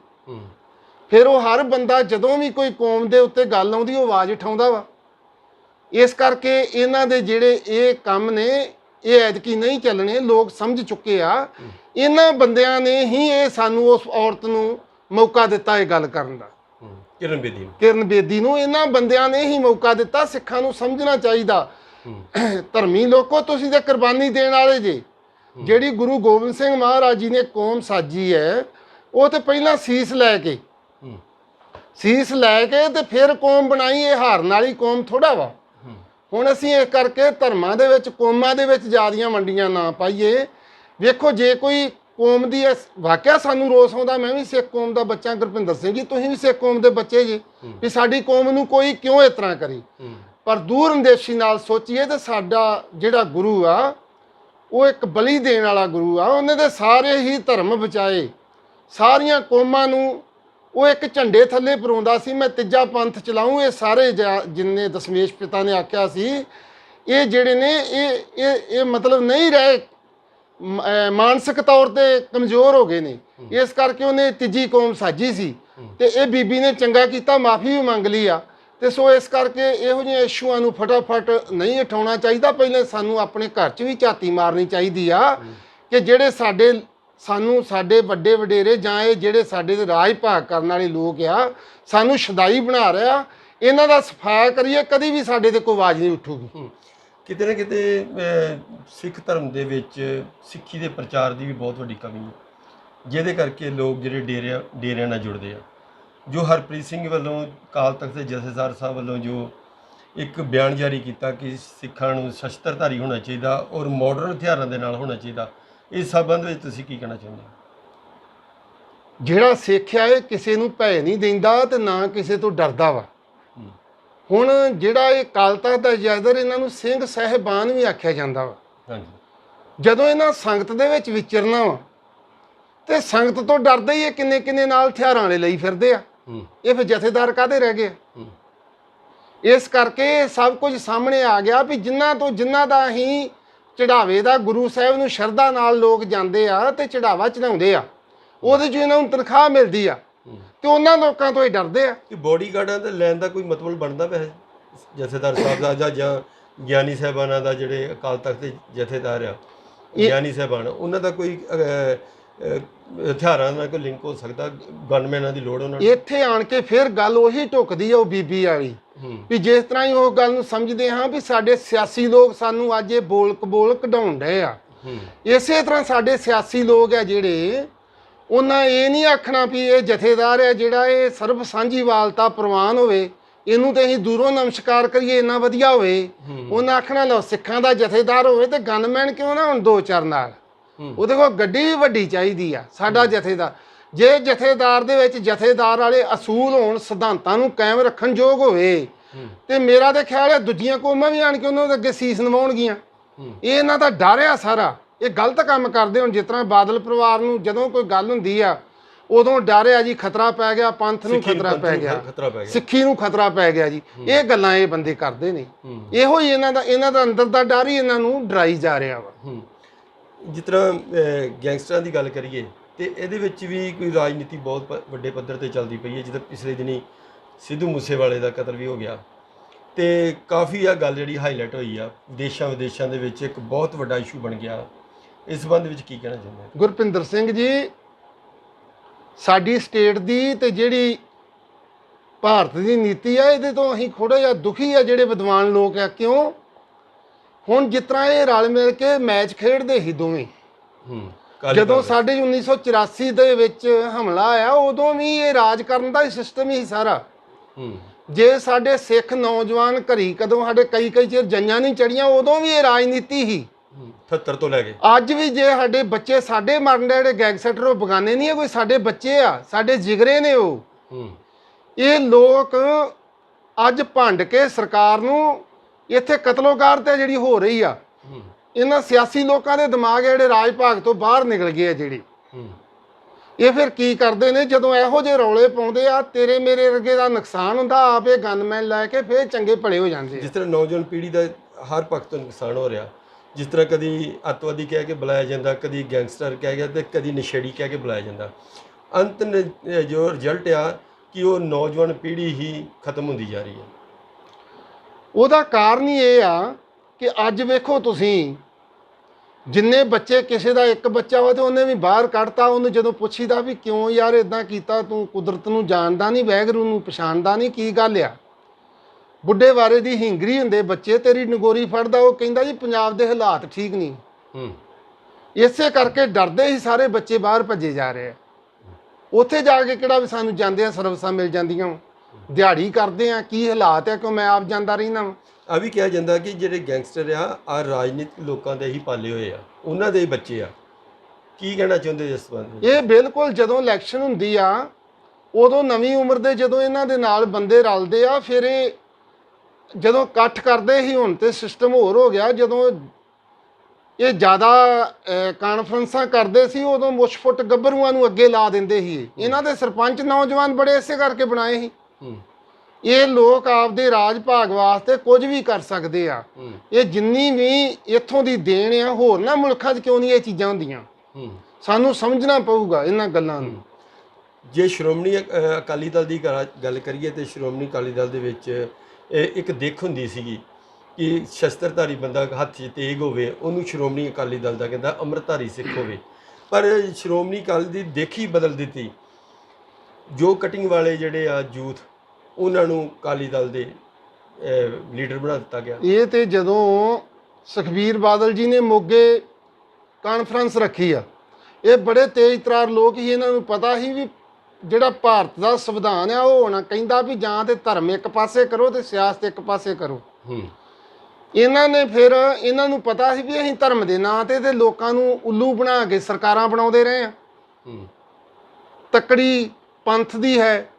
B: ਫਿਰ ਉਹ ਹਰ ਬੰਦਾ ਜਦੋਂ ਵੀ ਕੋਈ ਕੌਮ ਦੇ ਉੱਤੇ ਗੱਲ ਆਉਂਦੀ ਉਹ ਆਵਾਜ਼ ਉਠਾਉਂਦਾ ਵਾ। ਇਸ ਕਰਕੇ ਇਹਨਾਂ ਦੇ ਜਿਹੜੇ ਇਹ ਕੰਮ ਨੇ ਇਹ ਐਤਕੀ ਨਹੀਂ ਚੱਲਣੇ ਲੋਕ ਸਮਝ ਚੁੱਕੇ ਆ। ਇਹਨਾਂ ਬੰਦਿਆਂ ਨੇ ਹੀ ਇਹ ਸਾਨੂੰ ਉਸ ਔਰਤ ਨੂੰ ਮੌਕਾ ਦਿੱਤਾ ਇਹ ਗੱਲ ਕਰਨ ਦਾ।
A: ਕਿਰਨ ਬੇਦੀ ਨੂੰ।
B: ਕਿਰਨ ਬੇਦੀ ਨੂੰ ਇਹਨਾਂ ਬੰਦਿਆਂ ਨੇ ਹੀ ਮੌਕਾ ਦਿੱਤਾ ਸਿੱਖਾਂ ਨੂੰ ਸਮਝਣਾ ਚਾਹੀਦਾ। ਧਰਮੀ ਲੋਕੋ ਤੁਸੀਂ ਤੇ ਕੁਰਬਾਨੀ ਦੇਣ ਵਾਲੇ ਜੇ। ਜਿਹੜੀ ਗੁਰੂ ਗੋਬਿੰਦ ਸਿੰਘ ਮਹਾਰਾਜ ਜੀ ਨੇ ਕੌਮ ਸਾਜੀ ਹੈ ਉਹ ਤੇ ਪਹਿਲਾਂ ਸੀਸ ਲੈ ਕੇ ਸੀਸ ਲੈ ਕੇ ਤੇ ਫਿਰ ਕੌਮ ਬਣਾਈ, ਇਹ ਹਾਰਨ ਵਾਲੀ ਕੌਮ ਥੋੜਾ ਵਾ। ਹੁਣ ਅਸੀਂ ਇਹ ਕਰਕੇ ਧਰਮਾਂ ਦੇ ਵਿੱਚ, ਕੌਮਾਂ ਦੇ ਵਿੱਚ ਜਿਆਦੀਆਂ ਵੰਡੀਆਂ ਨਾ ਪਾਈਏ। ਵੇਖੋ, ਜੇ ਕੋਈ ਕੌਮ ਦੀ ਇਸ- ਵਾਕਿਆ ਸਾਨੂੰ ਰੋਸ ਆਉਂਦਾ, ਮੈਂ ਵੀ ਸਿੱਖ ਕੌਮ ਦਾ ਬੱਚਾ, ਗੁਰਪਿੰਦਰ ਸਿੰਘ ਜੀ, ਤੁਸੀਂ ਵੀ ਸਿੱਖ ਕੌਮ ਦੇ ਬੱਚੇ ਜੀ। ਵੀ ਸਾਡੀ ਕੌਮ ਨੂੰ ਕੋਈ ਕਿਉਂ ਇਸ ਤਰ੍ਹਾਂ ਕਰੀ? ਪਰ ਦੂਰ ਅੰਦੇਸ਼ੀ ਨਾਲ ਸੋਚੀਏ ਤੇ ਸਾਡਾ ਜਿਹੜਾ ਗੁਰੂ ਆ, ਉਹ ਇੱਕ ਬਲੀ ਦੇਣ ਵਾਲਾ ਗੁਰੂ ਆ। ਉਹਨੇ ਤੇ ਸਾਰੇ ਹੀ ਧਰਮ ਬਚਾਏ। ਸਾਰੀਆਂ ਕੌਮਾਂ ਨੂੰ ਉਹ ਇੱਕ ਝੰਡੇ ਥੱਲੇ ਪਰੋਂਦਾ ਸੀ, ਮੈਂ ਤੀਜਾ ਪੰਥ ਚਲਾਉਂ ਇਹ ਸਾਰੇ ਜਾ- ਜਿੰਨੇ ਦਸ਼ਮੇਸ਼ ਪਿਤਾ ਨੇ ਆਖਿਆ ਸੀ, ਇਹ ਜਿਹੜੇ ਨੇ, ਇਹ ਇਹ ਇਹ ਮਤਲਬ ਨਹੀਂ ਰਹੇ, ਮ- ਮਾਨਸਿਕ ਤੌਰ ਤੇ ਕਮਜ਼ੋਰ ਹੋ ਗਏ ਨੇ। ਇਸ ਕਰਕੇ ਉਹਨੇ ਤੀਜੀ ਕੌਮ ਸਾਜੀ ਸੀ ਤੇ ਇਹ ਬੀਬੀ ਨੇ ਚੰਗਾ ਕੀਤਾ, ਮਾਫੀ ਵੀ ਮੰਗ ਲਈ ਆ। ਤੇ ਸੋ ਇਸ ਕਰਕੇ ਇਹੋ ਜਿਹੇ ਇਸ਼ੂਆਂ ਨੂੰ ਫਟਾਫਟ ਨਹੀਂ ਉਠਾਉਣਾ ਚਾਹੀਦਾ। ਪਹਿਲੇ ਸਾਨੂੰ ਆਪਣੇ ਘਰ 'ਚ ਵੀ ਝਾਤੀ ਮਾਰਨੀ ਚਾਹੀਦੀ ਆ ਕਿ ਜਿਹੜੇ ਸਾਡੇ ਸਾਨੂੰ ਸਾਡੇ ਵੱਡੇ ਵਡੇਰੇ ਜਾਂ ਇਹ ਜਿਹੜੇ ਸਾਡੇ ਦੇ ਰਾਜ ਭਾਗ ਕਰਨ ਵਾਲੇ ਲੋਕ ਆ, ਸਾਨੂੰ ਸ਼ਦਾਈ ਬਣਾ ਰਿਹਾ, ਇਹਨਾਂ ਦਾ ਸਫਾਇਆ ਕਰੀਏ, ਕਦੀ ਵੀ ਸਾਡੇ ਤੇ ਕੋਈ ਆਵਾਜ਼ ਨਹੀਂ ਉੱਠੂਗੀ।
A: ਕਿਤੇ ਨਾ ਕਿਤੇ ਸਿੱਖ ਧਰਮ ਦੇ ਵਿੱਚ ਸਿੱਖੀ ਦੇ ਪ੍ਰਚਾਰ ਦੀ ਵੀ ਬਹੁਤ ਵੱਡੀ ਕਮੀ ਹੈ। ਜਿਹਦੇ ਕਰਕੇ ਲੋਕ ਜਿਹੜੇ ਡੇਰਿਆਂ ਡੇਰਿਆਂ ਨਾਲ ਜੁੜਦੇ ਆ। ਜੋ ਹਰਪ੍ਰੀਤ ਸਿੰਘ ਵੱਲੋਂ ਕਾਲ ਤਖਤ ਦੇ ਜਥੇਦਾਰ ਸਾਹਿਬ ਵੱਲੋਂ ਜੋ ਇੱਕ ਬਿਆਨ ਜਾਰੀ ਕੀਤਾ ਕਿ ਸਿੱਖਾਂ ਨੂੰ ਸ਼ਸਤਰਧਾਰੀ ਹੋਣਾ ਚਾਹੀਦਾ ਔਰ ਮਾਡਰਨ ਹਥਿਆਰਾਂ ਦੇ ਨਾਲ ਹੋਣਾ ਚਾਹੀਦਾ ਇਸ ਸੰਬੰਧ ਵਿੱਚ ਤੁਸੀਂ ਕੀ ਕਹਿਣਾ ਚਾਹੁੰਦੇ ਹੋ?
B: ਜਿਹੜਾ ਸਿੱਖ ਆ ਇਹ ਕਿਸੇ ਨੂੰ ਭੈ ਨਹੀਂ ਦਿੰਦਾ ਤੇ ਨਾ ਕਿਸੇ ਤੋਂ ਡਰਦਾ ਵਾ। ਹੁਣ ਜਿਹੜਾ ਇਹ ਕਾਲ ਤਖਤ ਦਾ ਜੈਦਰ ਇਹਨਾਂ ਨੂੰ ਸਿੰਘ ਸਹਿਬਾਨ ਵੀ ਆਖਿਆ ਜਾਂਦਾ ਵਾ।
A: ਹਾਂਜੀ।
B: ਜਦੋਂ ਇਹਨਾਂ ਸੰਗਤ ਦੇ ਵਿੱਚ ਵਿਚਰਨਾ ਵਾ ਤੇ ਸੰਗਤ ਤੋਂ ਡਰਦੇ ਹੀ ਇਹ ਕਿੰਨੇ ਕਿੰਨੇ ਨਾਲ ਹਥਿਆਰਾਂ ਵਾਲੇ ਲਈ ਫਿਰਦੇ ਆ। ਇਹ ਫਿਰ ਜਥੇਦਾਰ ਕਾਦੇ ਰਹਿ ਗਏ ਇਸ ਕਰਕੇ ਸਭ ਕੁਝ ਸਾਹਮਣੇ ਆ ਗਿਆ ਵੀ ਜਿਨ੍ਹਾਂ ਤੋਂ ਜਿਨ੍ਹਾਂ ਦਾ ਹੀ ਚੜਾਵੇ ਦਾ ਗੁਰੂ ਸਾਹਿਬ ਨੂੰ ਸ਼ਰਧਾ ਨਾਲ ਲੋਕ ਜਾਂਦੇ ਆ ਤੇ ਚੜਾਵਾ ਚੜਾਉਂਦੇ ਆ ਉਹਦੇ 'ਚ ਇਹਨਾਂ ਨੂੰ ਤਨਖਾਹ ਮਿਲਦੀ ਆ
A: ਹੂੰ।
B: ਤੇ ਉਹਨਾਂ ਲੋਕਾਂ ਤੋਂ ਇਹ ਡਰਦੇ ਆ
A: ਕਿ ਬੋਡੀਗਾਰਡਾਂ ਦਾ ਲੈਣ ਦਾ ਕੋਈ ਮਤਲਬ ਬਣਦਾ ਪਿਆ ਹੈ? ਜਥੇਦਾਰ ਸਾਹਿਬ ਦਾ ਜਾਂ- ਜਾਂ ਗਿਆਨੀ ਸਾਹਿਬਾਨਾਂ ਦਾ ਜਿਹੜੇ ਅਕਾਲ ਤਖਤ ਦੇ ਜਥੇਦਾਰ ਆ ਗਿਆਨੀ ਸਾਹਿਬਾਨ ਉਹਨਾਂ ਦਾ ਕੋਈ ਹਥਿਆਰਾਂ ਨਾਲ ਕੋਈ ਲਿੰਕ ਹੋ ਸਕਦਾ ਗਨਮੈਨਾਂ ਦੀ ਲੋੜ ਉਹਨਾਂ ਨੂੰ?
B: ਇੱਥੇ ਆਣ ਕੇ ਫਿਰ ਗੱਲ ਉਹੀ ਢੁਕਦੀ ਆ ਉਹ ਬੀਬੀ ਵਾਲੀ।
A: ਹੂੰ।
B: ਵੀ ਜਿਸ ਤਰ੍ਹਾਂ ਹੀ ਉਹ ਗੱਲ ਨੂੰ ਸਮਝਦੇ ਹਾਂ ਵੀ ਸਾਡੇ ਸਿਆਸੀ ਲੋਕ ਸਾਨੂੰ ਅੱਜ ਇਹ ਬੋਲ ਕਬੋਲ ਕਢਾਉਣ ਡਏ ਆ।
A: ਹੂੰ।
B: ਇਸੇ ਤਰ੍ਹਾਂ ਸਾਡੇ ਸਿਆਸੀ ਲੋਕ ਆ ਜਿਹੜੇ ਉਹਨਾਂ ਇਹ ਨਹੀਂ ਆਖਣਾ ਵੀ ਇਹ ਜਥੇਦਾਰ ਹੈ ਜਿਹੜਾ ਇਹ ਸਰਬ ਸਾਂਝੀਵਾਲਤਾ ਪ੍ਰਵਾਨ ਹੋਵੇ ਇਹਨੂੰ ਤੇ ਅਸੀਂ ਦੂਰੋਂ ਨਮਸਕਾਰ ਕਰੀਏ ਇੰਨਾ ਵਧੀਆ ਹੋਵੇ।
A: ਹੂੰ।
B: ਉਹਨਾਂ ਆਖਣਾ ਲਓ ਸਿੱਖਾਂ ਦਾ ਜਥੇਦਾਰ ਹੋਵੇ ਤੇ ਗਨਮੈਨ ਕਿਉਂ ਨਾ ਹੁਣ ਦੋ ਚਾਰ ਨਾਲ?
A: ਹੂੰ।
B: ਉਹਦੇ ਕੋਲ ਗੱਡੀ ਵੱਡੀ ਚਾਹੀਦੀ ਆ ਸਾਡਾ ਜਥੇਦਾਰ। ਜੇ ਜਥੇਦਾਰ ਦੇ ਵਿੱਚ ਜਥੇਦਾਰ ਵਾਲੇ ਅਸੂਲ ਹੋਣ ਸਿਧਾਂਤਾਂ ਨੂੰ ਕਾਇਮ ਰੱਖਣ ਯੋਗ ਹੋਵੇ। ਤੇ ਮੇਰਾ ਤੇ ਖਿਆਲ ਹੈ ਦੂਜੀਆਂ ਕੌਮਾਂ ਵੀ ਆਣ ਕੇ ਉਹਨਾਂ ਦੇ ਅੱਗੇ ਸੀਸ ਨਵਾਉਣਗੀਆਂ। ਇਹ ਇਹਨਾਂ ਦਾ ਡਰ ਆ ਸਾਰਾ। ਇਹ ਗਲਤ ਕੰਮ ਕਰਦੇ ਹੁਣ ਜਿਸ ਤਰ੍ਹਾਂ ਬਾਦਲ ਪਰਿਵਾਰ ਨੂੰ ਜਦੋਂ ਕੋਈ ਗੱਲ ਹੁੰਦੀ ਆ ਉਦੋਂ ਡਰ ਆ ਜੀ ਖਤਰਾ ਪੈ ਗਿਆ ਪੰਥ ਨੂੰ ਖਤਰਾ ਪੈ ਗਿਆ। ਸਿੱਖੀ ਨੂੰ ਖਤਰਾ ਪੈ ਗਿਆ ਜੀ। ਇਹ ਗੱਲਾਂ ਇਹ ਬੰਦੇ ਕਰਦੇ ਨੇ। ਇਹੋ ਹੀ ਇਹਨਾਂ ਦਾ ਇਹਨਾਂ ਦਾ ਅੰਦਰ ਦਾ ਡਰ ਹੀ ਇਹਨਾਂ ਨੂੰ ਡਰਾਈ ਜਾ ਰਿਹਾ ਵਾ।
A: ਜਿਸ ਤਰ੍ਹਾਂ ਗੈਂਗਸਟਰਾਂ ਦੀ ਗੱਲ ਕਰੀਏ, ਤੇ ਇਹਦੇ ਵਿੱਚ ਵੀ ਕੋਈ ਰਾਜਨੀਤੀ ਬਹੁਤ ਪ- ਵੱਡੇ ਪੱਧਰ ਤੇ ਚੱਲਦੀ ਪਈ ਹੈ, ਜਿੱਦਾਂ ਪਿਛਲੇ ਦਿਨੀ ਸਿੱਧੂ ਮੂਸੇਵਾਲੇ ਦਾ ਕਤਲ ਵੀ ਹੋ ਗਿਆ। ਤੇ ਕਾਫੀ ਆ ਗੱਲ ਜਿਹੜੀ ਹਾਈਲਾਈਟ ਹੋਈ ਆ, ਦੇਸ਼ਾਂ ਵਿਦੇਸ਼ਾਂ ਦੇ ਵਿੱਚ ਇੱਕ ਬਹੁਤ ਵੱਡਾ ਇਸ਼ੂ ਬਣ ਗਿਆ। ਇਸ ਸੰਬੰਧ ਵਿੱਚ ਕੀ ਕਹਿਣਾ ਚਾਹੁੰਦੇ ਹੋ?
B: ਗੁਰਪਿੰਦਰ ਸਿੰਘ ਜੀ, ਸਾਡੀ ਸਟੇਟ ਦੀ ਤੇ ਜਿਹੜੀ ਭਾਰਤ ਦੀ ਨੀਤੀ ਆ, ਇਹਦੇ ਤੋਂ ਅਸੀਂ ਥੋੜ੍ਹਾ ਜਿਹਾ ਦੁਖੀ ਆ ਜਿਹੜੇ ਵਿਦਵਾਨ ਲੋਕ ਆ, ਕਿਉਂ? ਹੁਣ ਜਿਸ ਤਰ੍ਹਾਂ ਇਹ ਰਲ ਮਿਲ ਕੇ ਮੈਚ ਖੇਡਦੇ ਸੀ ਦੋਵੇਂ।
A: ਹੂੰ ਕਾਲੀ
B: ਜਦੋਂ
A: ਕਾਂਗਰਸ।
B: ਸਾਡੇ 1984 ਦੇ ਵਿੱਚ ਹਮਲਾ ਆਇਆ ਉਦੋਂ ਵੀ ਇਹ ਰਾਜ ਕਰਨ ਦਾ ਸਿਸਟਮ ਹੀ ਸਾਰਾ।
A: ਹੂੰ।
B: ਜੇ ਸਾਡੇ ਸਿੱਖ ਨੌਜਵਾਨ ਘਰੀ ਕਦੋਂ ਸਾਡੇ ਕਈ ਕਈ ਚਿਰ ਜੰਜਾਂ ਨਹੀਂ ਚੜੀਆਂ ਉਦੋਂ ਵੀ ਇਹ ਰਾਜਨੀਤੀ ਹੀ।
A: ਹੂੰ, 78 ਤੋਂ ਲੈ ਕੇ।
B: ਅੱਜ ਵੀ ਜੇ ਸਾਡੇ ਬੱਚੇ ਸਾਡੇ ਮਰਨ ਦੇ ਜਿਹੜੇ ਗੈਂਗਸਟਰ ਉਹ ਬਗਾਨੇ ਨਹੀਂ ਆ ਕੋਈ ਸਾਡੇ ਬੱਚੇ ਆ ਸਾਡੇ ਜਿਗਰੇ ਨੇ ਉਹ।
A: ਹੂੰ।
B: ਇਹ ਲੋਕ ਅੱਜ ਭੰਡ ਕੇ ਸਰਕਾਰ ਨੂੰ ਇੱਥੇ ਕਤਲੋਗਾਰ ਤੇ ਜਿਹੜੀ ਹੋ ਰਹੀ ਆ
A: ਹੂੰ।
B: ਇਹਨਾਂ ਸਿਆਸੀ ਲੋਕਾਂ ਦੇ ਦਿਮਾਗ ਜਿਹੜੇ ਰਾਜ ਭਾਗ ਤੋਂ ਬਾਹਰ ਨਿਕਲ ਗਏ ਆ ਜਿਹੜੀ।
A: ਹੂੰ।
B: ਇਹ ਫਿਰ ਕੀ ਕਰਦੇ ਨੇ? ਜਦੋਂ ਇਹੋ ਜਿਹੇ ਰੌਲੇ ਪਾਉਂਦੇ ਆ ਤੇਰੇ ਮੇਰੇ ਵਰਗੇ ਦਾ ਨੁਕਸਾਨ ਹੁੰਦਾ ਆਪੇ ਗਨਮੈਨ ਲੈ ਕੇ ਫੇਰ ਚੰਗੇ ਭਲੇ ਹੋ ਜਾਂਦੇ
A: ਜਿਸ ਤਰ੍ਹਾਂ ਨੌਜਵਾਨ ਪੀੜ੍ਹੀ ਦਾ ਹਰ ਪੱਖ ਤੋਂ ਨੁਕਸਾਨ ਹੋ ਰਿਹਾ ਜਿਸ ਤਰ੍ਹਾਂ ਕਦੀ ਅੱਤਵਾਦੀ ਕਹਿ ਕੇ ਬੁਲਾਇਆ ਜਾਂਦਾ ਕਦੀ ਗੈਂਗਸਟਰ ਕਹਿ ਗਿਆ ਤੇ ਕਦੀ ਨਸ਼ੇੜੀ ਕਹਿ ਕੇ ਬੁਲਾਇਆ ਜਾਂਦਾ। ਅੰਤ ਜੋ ਰਿਜ਼ਲਟ ਆ ਕਿ ਉਹ ਨੌਜਵਾਨ ਪੀੜ੍ਹੀ ਹੀ ਖਤਮ ਹੁੰਦੀ ਜਾ ਰਹੀ ਹੈ।
B: ਉਹਦਾ ਕਾਰਨ ਹੀ ਇਹ ਆ ਕਿ ਅੱਜ ਵੇਖੋ ਤੁਸੀਂ ਜਿੰਨੇ ਬੱਚੇ ਕਿਸੇ ਦਾ ਇੱਕ ਬੱਚਾ ਵਾ ਤੇ ਉਹਨੇ ਵੀ ਬਾਹਰ ਕੱਢਤਾ ਉਹਨੂੰ ਜਦੋਂ ਪੁੱਛੀਦਾ ਵੀ ਕਿਉਂ ਯਾਰ ਇਦਾਂ ਕੀਤਾ ਤੂੰ ਕੁਦਰਤ ਨੂੰ ਜਾਣਦਾ ਨਹੀਂ ਵੈਗਰੂ ਨੂੰ ਪਛਾਣਦਾ ਨਹੀਂ ਕੀ ਗੱਲ ਆ? ਬੁੱਢੇ ਬਾਰੇ ਦੀ ਹਿੰਗਰੀ ਹੁੰਦੇ ਬੱਚੇ ਤੇਰੀ ਨਗੋਰੀ ਫੜਦਾ ਉਹ ਕਹਿੰਦਾ ਜੀ ਪੰਜਾਬ ਦੇ ਹਾਲਾਤ ਠੀਕ ਨਹੀਂ
A: ਹੂੰ।
B: ਇਸੇ ਕਰਕੇ ਡਰਦੇ ਹੀ ਸਾਰੇ ਬੱਚੇ ਬਾਹਰ ਭੱਜੇ ਜਾ ਰਹੇ ਆ। ਉੱਥੇ ਜਾ ਕੇ ਕਿਹੜਾ ਵੀ ਸਾਨੂੰ ਜਾਂਦੇ ਆ ਸਰਵਿਸਾਂ ਮਿਲ ਜਾਂਦੀਆਂ। ਦਿਹਾੜੀ ਕਰਦੇ ਆ ਕੀ ਹਾਲਾਤ ਆ ਕਿਉਂ ਮੈਂ ਆਪ ਜਾਂਦਾ ਰਹਿਣਾ।
A: ਆ ਵੀ ਕਿਹਾ ਜਾਂਦਾ ਕਿ ਜਿਹੜੇ ਗੈਂਗਸਟਰ ਆ ਆ ਰਾਜਨੀਤਿਕ ਲੋਕਾਂ ਦੇ ਹੀ ਪਾਲੇ ਹੋਏ ਆ ਉਹਨਾਂ ਦੇ ਹੀ ਬੱਚੇ ਆ ਕੀ ਕਹਿਣਾ ਚਾਹੁੰਦੇ ਇਸ ਵਿੱਚ
B: ਇਹ ਬਿਲਕੁਲ ਜਦੋਂ ਇਲੈਕਸ਼ਨ ਹੁੰਦੀ ਆ ਉਦੋਂ ਨਵੀਂ ਉਮਰ ਦੇ ਜਦੋਂ ਇਹਨਾਂ ਦੇ ਨਾਲ ਬੰਦੇ ਰਲਦੇ ਆ ਫਿਰ ਇਹ ਜਦੋਂ ਇਕੱਠ ਕਰਦੇ ਸੀ ਹੁਣ ਤੇ ਸਿਸਟਮ ਹੋਰ ਹੋ ਗਿਆ ਜਦੋਂ ਇਹ ਜ਼ਿਆਦਾ ਕਾਨਫਰੰਸਾਂ ਕਰਦੇ ਸੀ ਉਦੋਂ ਮੁਸ਼ਫੁੱਟ ਗੱਭਰੂਆਂ ਨੂੰ ਅੱਗੇ ਲਾ ਦਿੰਦੇ ਸੀ ਇਹ। ਇਹਨਾਂ ਦੇ ਸਰਪੰਚ ਨੌਜਵਾਨ ਬੜੇ ਇਸੇ ਕਰਕੇ ਬਣਾਏ ਸੀ
A: ਹੂੰ
B: ਇਹ ਲੋਕ ਆਪਦੇ ਰਾਜ ਭਾਗ ਵਾਸਤੇ ਕੁਝ ਵੀ ਕਰ ਸਕਦੇ ਆ। ਇਹ ਜਿੰਨੀ ਵੀ ਇੱਥੋਂ ਦੀ ਦੇਣ ਆ ਹੋਰ ਨਾ ਮੁਲਕਾਂ 'ਚ ਕਿਉਂ ਨਹੀਂ ਇਹ ਚੀਜ਼ਾਂ ਹੁੰਦੀਆਂ? ਸਾਨੂੰ ਸਮਝਣਾ ਪਊਗਾ ਇਹਨਾਂ ਗੱਲਾਂ ਨੂੰ।
A: ਜੇ ਸ਼੍ਰੋਮਣੀ ਅਕਾਲੀ ਦਲ ਦੀ ਗੱਲ ਕਰੀਏ ਤੇ ਸ਼੍ਰੋਮਣੀ ਅਕਾਲੀ ਦਲ ਦੇ ਵਿੱਚ ਇੱਕ ਦਿੱਖ ਹੁੰਦੀ ਸੀਗੀ ਕਿ ਸ਼ਸਤਰਧਾਰੀ ਬੰਦਾ ਹੱਥ 'ਚ ਤੇਗ ਹੋਵੇ ਉਹਨੂੰ ਸ਼੍ਰੋਮਣੀ ਅਕਾਲੀ ਦਲ ਦਾ ਕਹਿੰਦਾ ਅੰਮ੍ਰਿਤਧਾਰੀ ਸਿੱਖ ਹੋਵੇ। ਪਰ ਸ਼੍ਰੋਮਣੀ ਅਕਾਲੀ ਦੀ ਦੇਖ ਹੀ ਬਦਲ ਦਿੱਤੀ। ਜੋ ਕਟਿੰਗ ਵਾਲੇ ਜਿਹੜੇ ਆ ਯੂਥ ਉਹਨਾਂ ਨੂੰ ਅਕਾਲੀ ਦਲ ਦੇ ਲੀਡਰ ਬਣਾ ਦਿੱਤਾ ਗਿਆ।
B: ਇਹ ਤੇ ਜਦੋਂ ਸੁਖਬੀਰ ਬਾਦਲ ਜੀ ਨੇ ਮੋਗੇ ਕਾਨਫਰੰਸ ਰੱਖੀ ਆ ਇਹ ਬੜੇ ਤੇਜ਼ ਤਰਾਰ ਲੋਕ ਹੀ ਇਹਨਾਂ ਨੂੰ ਪਤਾ ਸੀ ਵੀ ਜਿਹੜਾ ਭਾਰਤ ਦਾ ਸੰਵਿਧਾਨ ਆ ਉਹ ਹੋਣਾ ਕਹਿੰਦਾ ਵੀ ਜਾਂ ਤੇ ਧਰਮ ਇੱਕ ਪਾਸੇ ਕਰੋ ਤੇ ਸਿਆਸਤ ਇੱਕ ਪਾਸੇ ਕਰੋ।
A: ਹੂੰ।
B: ਇਹਨਾਂ ਨੇ ਫਿਰ ਇਹਨਾਂ ਨੂੰ ਪਤਾ ਸੀ ਵੀ ਅਸੀਂ ਧਰਮ ਦੇ ਨਾਂ ਤੇ ਤੇ ਲੋਕਾਂ ਨੂੰ ਉੱਲੂ ਬਣਾ ਕੇ ਸਰਕਾਰਾਂ ਬਣਾਉਂਦੇ ਰਹੇ ਆ।
A: ਹੂੰ।
B: ਤੱਕੜੀ ਪੰਥ ਦੀ ਹੈ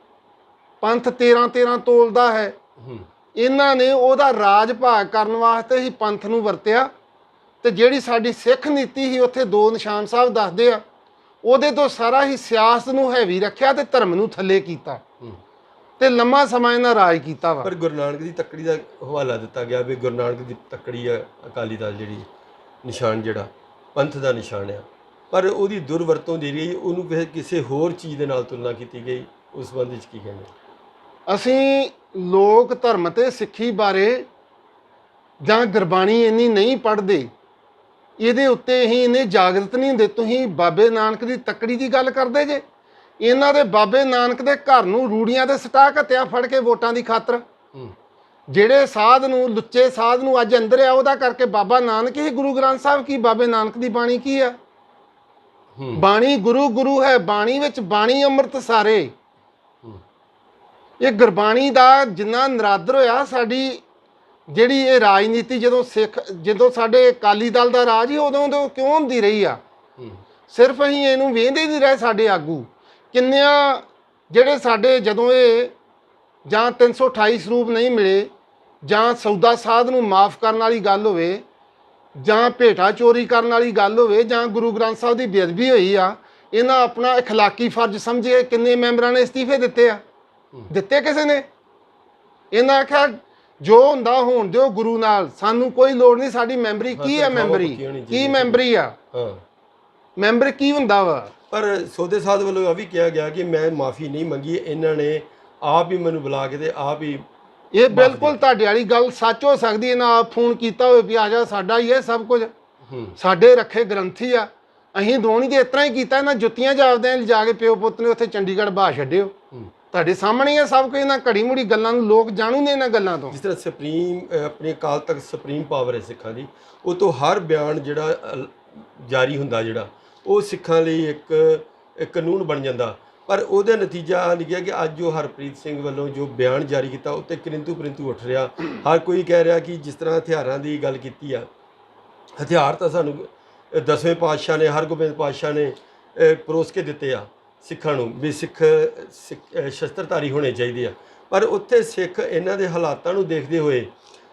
B: ਪੰਥ 13 13 ਤੋਲਦਾ ਹੈ।
A: ਹੂੰ।
B: ਇਹਨਾਂ ਨੇ ਉਹਦਾ ਰਾਜ ਭਾਗ ਕਰਨ ਵਾਸਤੇ ਹੀ ਪੰਥ ਨੂੰ ਵਰਤਿਆ ਤੇ ਜਿਹੜੀ ਸਾਡੀ ਸਿੱਖ ਨੀਤੀ ਸੀ ਉੱਥੇ ਦੋ ਨਿਸ਼ਾਨ ਸਾਹਿਬ ਦੱਸਦੇ ਆ ਉਹਦੇ ਤੋਂ ਸਾਰਾ ਹੀ ਸਿਆਸਤ ਨੂੰ ਹੈਵੀ ਰੱਖਿਆ ਤੇ ਧਰਮ ਨੂੰ ਥੱਲੇ ਕੀਤਾ।
A: ਹੂੰ।
B: ਤੇ ਲੰਮਾ ਸਮਾਂ ਇਹਨਾਂ ਰਾਜ ਕੀਤਾ ਵਾ।
A: ਪਰ ਗੁਰੂ ਨਾਨਕ ਦੀ ਤੱਕੜੀ ਦਾ ਹਵਾਲਾ ਦਿੱਤਾ ਗਿਆ ਵੀ ਗੁਰੂ ਨਾਨਕ ਦੀ ਤੱਕੜੀ ਆ ਅਕਾਲੀ ਦਲ ਜਿਹੜੀ ਨਿਸ਼ਾਨ ਜਿਹੜਾ ਪੰਥ ਦਾ ਨਿਸ਼ਾਨ ਆ। ਪਰ ਉਹਦੀ ਦੁਰਵਰਤੋਂ ਦੀ ਰਹੀ ਉਹਨੂੰ ਕਿਸੇ ਕਿਸੇ ਹੋਰ ਚੀਜ਼ ਦੇ ਨਾਲ ਤੁਲਨਾ ਕੀਤੀ ਗਈ ਉਸ ਸੰਬੰਧ ਵਿੱਚ ਕੀ ਕਹਿੰਦੇ
B: ਅਸੀਂ ਲੋਕ ਧਰਮ ਤੇ ਸਿੱਖੀ ਬਾਰੇ ਜਾਂ ਗੁਰਬਾਣੀ ਇੰਨੀ ਨਹੀਂ ਪੜ੍ਹਦੇ ਇਹਦੇ ਉੱਤੇ ਹੀ ਇਹਨੇ ਜਾਗਰਤ ਨਹੀਂ ਹੁੰਦੇ। ਤੁਸੀਂ ਬਾਬੇ ਨਾਨਕ ਦੀ ਤੱਕੜੀ ਦੀ ਗੱਲ ਕਰਦੇ ਜੇ ਇਹਨਾਂ ਦੇ ਬਾਬੇ ਨਾਨਕ ਦੇ ਘਰ ਨੂੰ ਰੂੜੀਆਂ ਦੇ ਸਟਾ ਘੱਤਿਆ ਫੜ ਕੇ ਵੋਟਾਂ ਦੀ ਖਾਤਰ।
A: ਹੂੰ।
B: ਜਿਹੜੇ ਸਾਧ ਨੂੰ ਲੁੱਚੇ ਸਾਧ ਨੂੰ ਅੱਜ ਅੰਦਰ ਆ ਉਹਦਾ ਕਰਕੇ ਬਾਬਾ ਨਾਨਕ ਹੀ ਗੁਰੂ ਗ੍ਰੰਥ ਸਾਹਿਬ ਕੀ ਬਾਬੇ ਨਾਨਕ ਦੀ ਬਾਣੀ ਕੀ ਆ?
A: ਹੂੰ
B: ਬਾਣੀ ਗੁਰੂ ਗੁਰੂ ਹੈ, ਬਾਣੀ ਵਿੱਚ ਬਾਣੀ ਅੰਮ੍ਰਿਤ ਸਾਰੇ। ਇਹ ਗੁਰਬਾਣੀ ਦਾ ਜਿੰਨਾ ਨਰਾਦਰ ਹੋਇਆ, ਸਾਡੀ ਜਿਹੜੀ ਇਹ ਰਾਜਨੀਤੀ ਜਦੋਂ ਸਿੱਖ, ਜਦੋਂ ਸਾਡੇ ਅਕਾਲੀ ਦਲ ਦਾ ਰਾਜ ਹੀ ਉਦੋਂ ਤੋਂ ਕਿਉਂ ਹੁੰਦੀ ਰਹੀ ਆ? ਸਿਰਫ ਅਸੀਂ ਇਹਨੂੰ ਵੇਂਦੇ ਨਹੀਂ ਰਹੇ ਸਾਡੇ ਆਗੂ। ਕਿੰਨਿਆਂ ਜਿਹੜੇ ਸਾਡੇ ਜਦੋਂ ਇਹ ਜਾਂ 328 ਸਰੂਪ ਨਹੀਂ ਮਿਲੇ ਜਾਂ ਸੌਦਾ ਸਾਧ ਨੂੰ ਮਾਫ ਕਰਨ ਵਾਲੀ ਗੱਲ ਹੋਵੇ ਜਾਂ ਭੇਟਾ ਚੋਰੀ ਕਰਨ ਵਾਲੀ ਗੱਲ ਹੋਵੇ ਜਾਂ ਗੁਰੂ ਗ੍ਰੰਥ ਸਾਹਿਬ ਦੀ ਬੇਅਦਬੀ ਹੋਈ ਆ ਇਹਨਾਂ ਆਪਣਾ اخلاقی ਫਰਜ਼ ਸਮਝੇ ਕਿੰਨੇ ਮੈਂਬਰਾਂ ਨੇ ਅਸਤੀਫੇ ਦਿੱਤੇ ਆ ਦਿੱਤੇ ਕਿਸੇ ਨੇ ਇਹਨਾਂ ਆਖਿਆ ਜੋ ਹੁੰਦਾ ਹੋਣ ਦਿਓ ਗੁਰੂ ਨਾਲ ਸਾਨੂੰ ਕੋਈ ਲੋੜ ਨਹੀਂ ਸਾਡੀ ਮੈਂਬਰੀ ਕੀ ਹੈ
A: ਤਨਖਾਹਾਂ
B: ਮੈਂਬਰੀ
A: ਪੱਕੀਆਂ ਹੋਣੀਆਂ
B: ਕੀ
A: ਚਾਹੀਦੀਆਂ।
B: ਮੈਂਬਰੀ ਆ
A: ਹਾਂ
B: ਮੈਂਬਰ ਕੀ ਹੁੰਦਾ ਵਾ
A: ਪਰ ਸੋਦੇ ਸਾਧ ਵੱਲੋਂ ਇਹ ਵੀ ਕਿਹਾ ਗਿਆ ਕਿ ਮੈਂ ਮਾਫੀ ਨਹੀਂ ਮੰਗੀ ਇਹਨਾਂ ਨੇ ਆਪ ਹੀ ਮੈਨੂੰ ਬੁਲਾ ਕੇ ਤੇ ਆਪ ਹੀ
B: ਇਹ ਬਿਲਕੁਲ ਤੁਹਾਡੇ ਵਾਲੀ ਗੱਲ ਸੱਚ ਹੋ ਸਕਦੀ ਹੈ ਨਾ ਆਪ ਫੋਨ ਕੀਤਾ ਹੋਵੇ ਵੀ ਆ ਜਾ ਸਾਡਾ ਹੀ ਹੈ ਸਭ ਕੁਝ। ਸਾਡੇ ਰੱਖੇ ਗ੍ਰੰਥੀ ਆ। ਅਸੀਂ ਦੋਣੀ ਦੇ ਇਤਨਾ ਹੀ ਕੀਤਾ ਇਹਨਾਂ ਜੁੱਤੀਆਂ ਜਾਪਦੇ ਆ ਲਿਜਾ ਕੇ ਪਿਓ ਪੁੱਤ ਨੇ ਉੱਥੇ ਚੰਡੀਗੜ੍ਹ ਬਾਹ ਛੱਡਿਓ। ਤੁਹਾਡੇ ਸਾਹਮਣੇ ਆ ਸਭ ਕੁਝ ਇਹਨਾਂ ਘੜੀ ਮੁੜੀ ਗੱਲਾਂ ਨੂੰ ਲੋਕ ਜਾਣੂ ਨੇ ਇਹਨਾਂ ਗੱਲਾਂ ਤੋਂ।
A: ਜਿਸ ਤਰ੍ਹਾਂ ਸੁਪਰੀਮ ਆਪਣੇ ਅਕਾਲ ਤੱਕ ਸੁਪਰੀਮ ਪਾਵਰ ਹੈ ਸਿੱਖਾਂ ਦੀ ਉਹ ਤੋਂ ਹਰ ਬਿਆਨ ਜਿਹੜਾ ਜਾਰੀ ਹੁੰਦਾ ਜਿਹੜਾ ਉਹ ਸਿੱਖਾਂ ਲਈ ਇੱਕ ਇੱਕ ਕਾਨੂੰਨ ਬਣ ਜਾਂਦਾ। ਪਰ ਉਹਦਾ ਨਤੀਜਾ ਆ ਨਿਕਲਿਆ ਕਿ ਅੱਜ ਜੋ ਹਰਪ੍ਰੀਤ ਸਿੰਘ ਵੱਲੋਂ ਜੋ ਬਿਆਨ ਜਾਰੀ ਕੀਤਾ, ਉਹ ਤੇ ਕਿਰਿੰਤੂ ਪਰਿੰਤੂ ਉੱਠ ਰਿਹਾ। ਹਰ ਕੋਈ ਕਹਿ ਰਿਹਾ ਕਿ ਜਿਸ ਤਰ੍ਹਾਂ ਹਥਿਆਰਾਂ ਦੀ ਗੱਲ ਕੀਤੀ ਆ, ਹਥਿਆਰ ਤਾਂ ਸਾਨੂੰ ਦਸਵੇਂ ਪਾਤਸ਼ਾਹ ਨੇ, ਹਰਗੋਬਿੰਦ ਪਾਤਸ਼ਾਹ ਨੇ ਪਰੋਸ ਕੇ ਦਿੱਤੇ ਆ ਸਿੱਖਾਂ ਨੂੰ ਵੀ ਸਿੱਖ, ਸਿੱਖ- ਸ਼ਸਤਰਧਾਰੀ ਹੋਣੇ ਚਾਹੀਦੇ ਆ। ਪਰ ਉੱਥੇ ਸਿੱਖ ਇਹਨਾਂ ਦੇ ਹਾਲਾਤਾਂ ਨੂੰ ਦੇਖਦੇ ਹੋਏ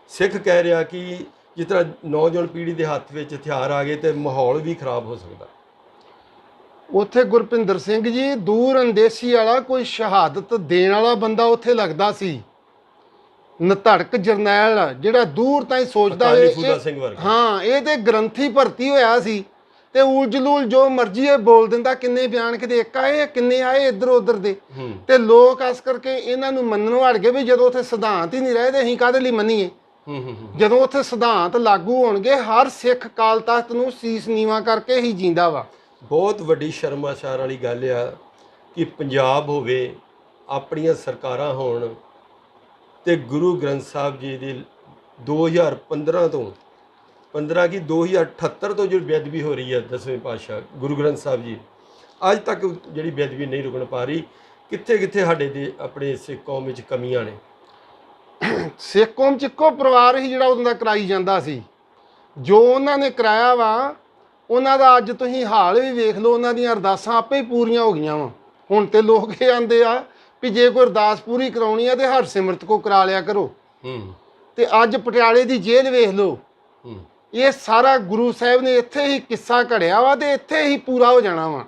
A: ਸਿੱਖ ਕਹਿ ਰਿਹਾ ਕਿ ਜਿਸ ਤਰ੍ਹਾਂ ਨੌਜਵਾਨ ਪੀੜ੍ਹੀ ਦੇ ਹੱਥ ਵਿੱਚ ਹਥਿਆਰ ਆ ਗਏ ਤੇ ਮਾਹੌਲ ਵੀ ਖਰਾਬ ਹੋ ਸਕਦਾ।
B: ਉੱਥੇ ਗੁਰਪਿੰਦਰ ਸਿੰਘ ਜੀ ਦੂਰ ਅੰਦੇਸੀ ਵਾਲਾ ਕੋਈ ਸ਼ਹਾਦਤ ਦੇਣ ਵਾਲਾ ਬੰਦਾ ਉੱਥੇ ਲੱਗਦਾ ਸੀ। ਨਧੜਕ ਜਰਨੈਲ ਜਿਹੜਾ ਦੂਰ ਤਾਈਂ ਸੋਚਦਾ ਹੋਵੇ। ਹਾਂ ਇਹ ਤੇ ਗ੍ਰੰਥੀ ਭਰਤੀ ਹੋਇਆ ਸੀ ਤੇ ਉਲਜਲੂਲ ਜੋ ਮਰਜ਼ੀ ਇਹ ਬੋਲ ਦਿੰਦਾ ਕਿੰਨੇ ਬਿਆਨ ਕਿਤੇ ਇੱਕ ਆਏ ਕਿੰਨੇ ਆਏ ਇੱਧਰ ਉੱਧਰ ਦੇ ਤੇ ਲੋਕ ਇਸ ਕਰਕੇ ਇਹਨਾਂ ਨੂੰ ਮੰਨਣੋਂ ਹਟ ਗਏ ਵੀ ਜਦੋਂ ਉੱਥੇ ਸਿਧਾਂਤ ਹੀ ਨਹੀਂ ਰਹੇ ਤੇ ਅਸੀਂ ਕਾਹਦੇ ਲਈ ਮੰਨੀਏ? ਜਦੋਂ ਉੱਥੇ ਸਿਧਾਂਤ ਲਾਗੂ ਹੋਣਗੇ ਹਰ ਸਿੱਖ ਕਾਲ ਤਖਤ ਨੂੰ ਸੀਸ ਨੀਵਾ ਕਰਕੇ ਹੀ ਜਿੰਦਾ ਵਾ।
A: ਬਹੁਤ ਵੱਡੀ ਸ਼ਰਮਾਸ਼ਾਰ ਵਾਲੀ ਗੱਲ ਆ ਕਿ ਪੰਜਾਬ ਹੋਵੇ, ਆਪਣੀਆਂ ਸਰਕਾਰਾਂ ਹੋਣ ਤੇ ਗੁਰੂ ਗ੍ਰੰਥ ਸਾਹਿਬ ਜੀ ਦੀ 2015 ਤੋਂ 15 ਕੀ 2078 ਤੋਂ ਜਿਹੜੀ ਬੇਅਦਬੀ ਹੋ ਰਹੀ ਹੈ ਦਸਵੇਂ ਪਾਤਸ਼ਾਹ ਗੁਰੂ ਗ੍ਰੰਥ ਸਾਹਿਬ ਜੀ, ਅੱਜ ਤੱਕ ਜਿਹੜੀ ਬੇਅਦਬੀ ਨਹੀਂ ਰੁਕਣ ਪਾ ਰਹੀ ਕਿੱਥੇ ਕਿੱਥੇ ਸਾਡੇ ਦੇ ਆਪਣੇ ਸਿੱਖ ਕੌਮ ਵਿੱਚ ਕਮੀਆਂ ਨੇ?
B: ਸਿੱਖ ਕੌਮ ਚ ਇੱਕੋ ਪਰਿਵਾਰ ਹੀ ਜਿਹੜਾ ਉਹਨਾਂ ਦਾ ਕਰਾਈ ਜਾਂਦਾ ਸੀ, ਜੋ ਉਹਨਾਂ ਨੇ ਕਰਾਇਆ ਵਾ ਉਹਨਾਂ ਦਾ ਅੱਜ ਤੁਸੀਂ ਹਾਲ ਵੀ ਵੇਖ ਲਓ ਉਹਨਾਂ ਦੀਆਂ ਅਰਦਾਸਾਂ ਆਪੇ ਹੀ ਪੂਰੀਆਂ ਹੋ ਗਈਆਂ ਵਾ। ਹੁਣ ਤੇ ਲੋਕ ਇਹ ਆਂਦੇ ਆ ਵੀ ਜੇ ਕੋਈ ਅਰਦਾਸ ਪੂਰੀ ਕਰਾਉਣੀ ਆ ਤੇ ਹਰ ਸਿਮਰਤ ਕੋ ਕਰਾ ਲਿਆ ਕਰੋ।
A: ਹੂੰ।
B: ਤੇ ਅੱਜ ਪਟਿਆਲੇ ਦੀ ਜੇਲ੍ਹ ਵੇਖ ਲਓ।
A: ਹੂੰ।
B: ਇਹ ਸਾਰਾ ਗੁਰੂ ਸਾਹਿਬ ਨੇ ਇੱਥੇ ਹੀ ਕਿੱਸਾ ਘੜਿਆ ਵਾ ਤੇ ਇੱਥੇ ਹੀ ਪੂਰਾ ਹੋ ਜਾਣਾ ਵਾ।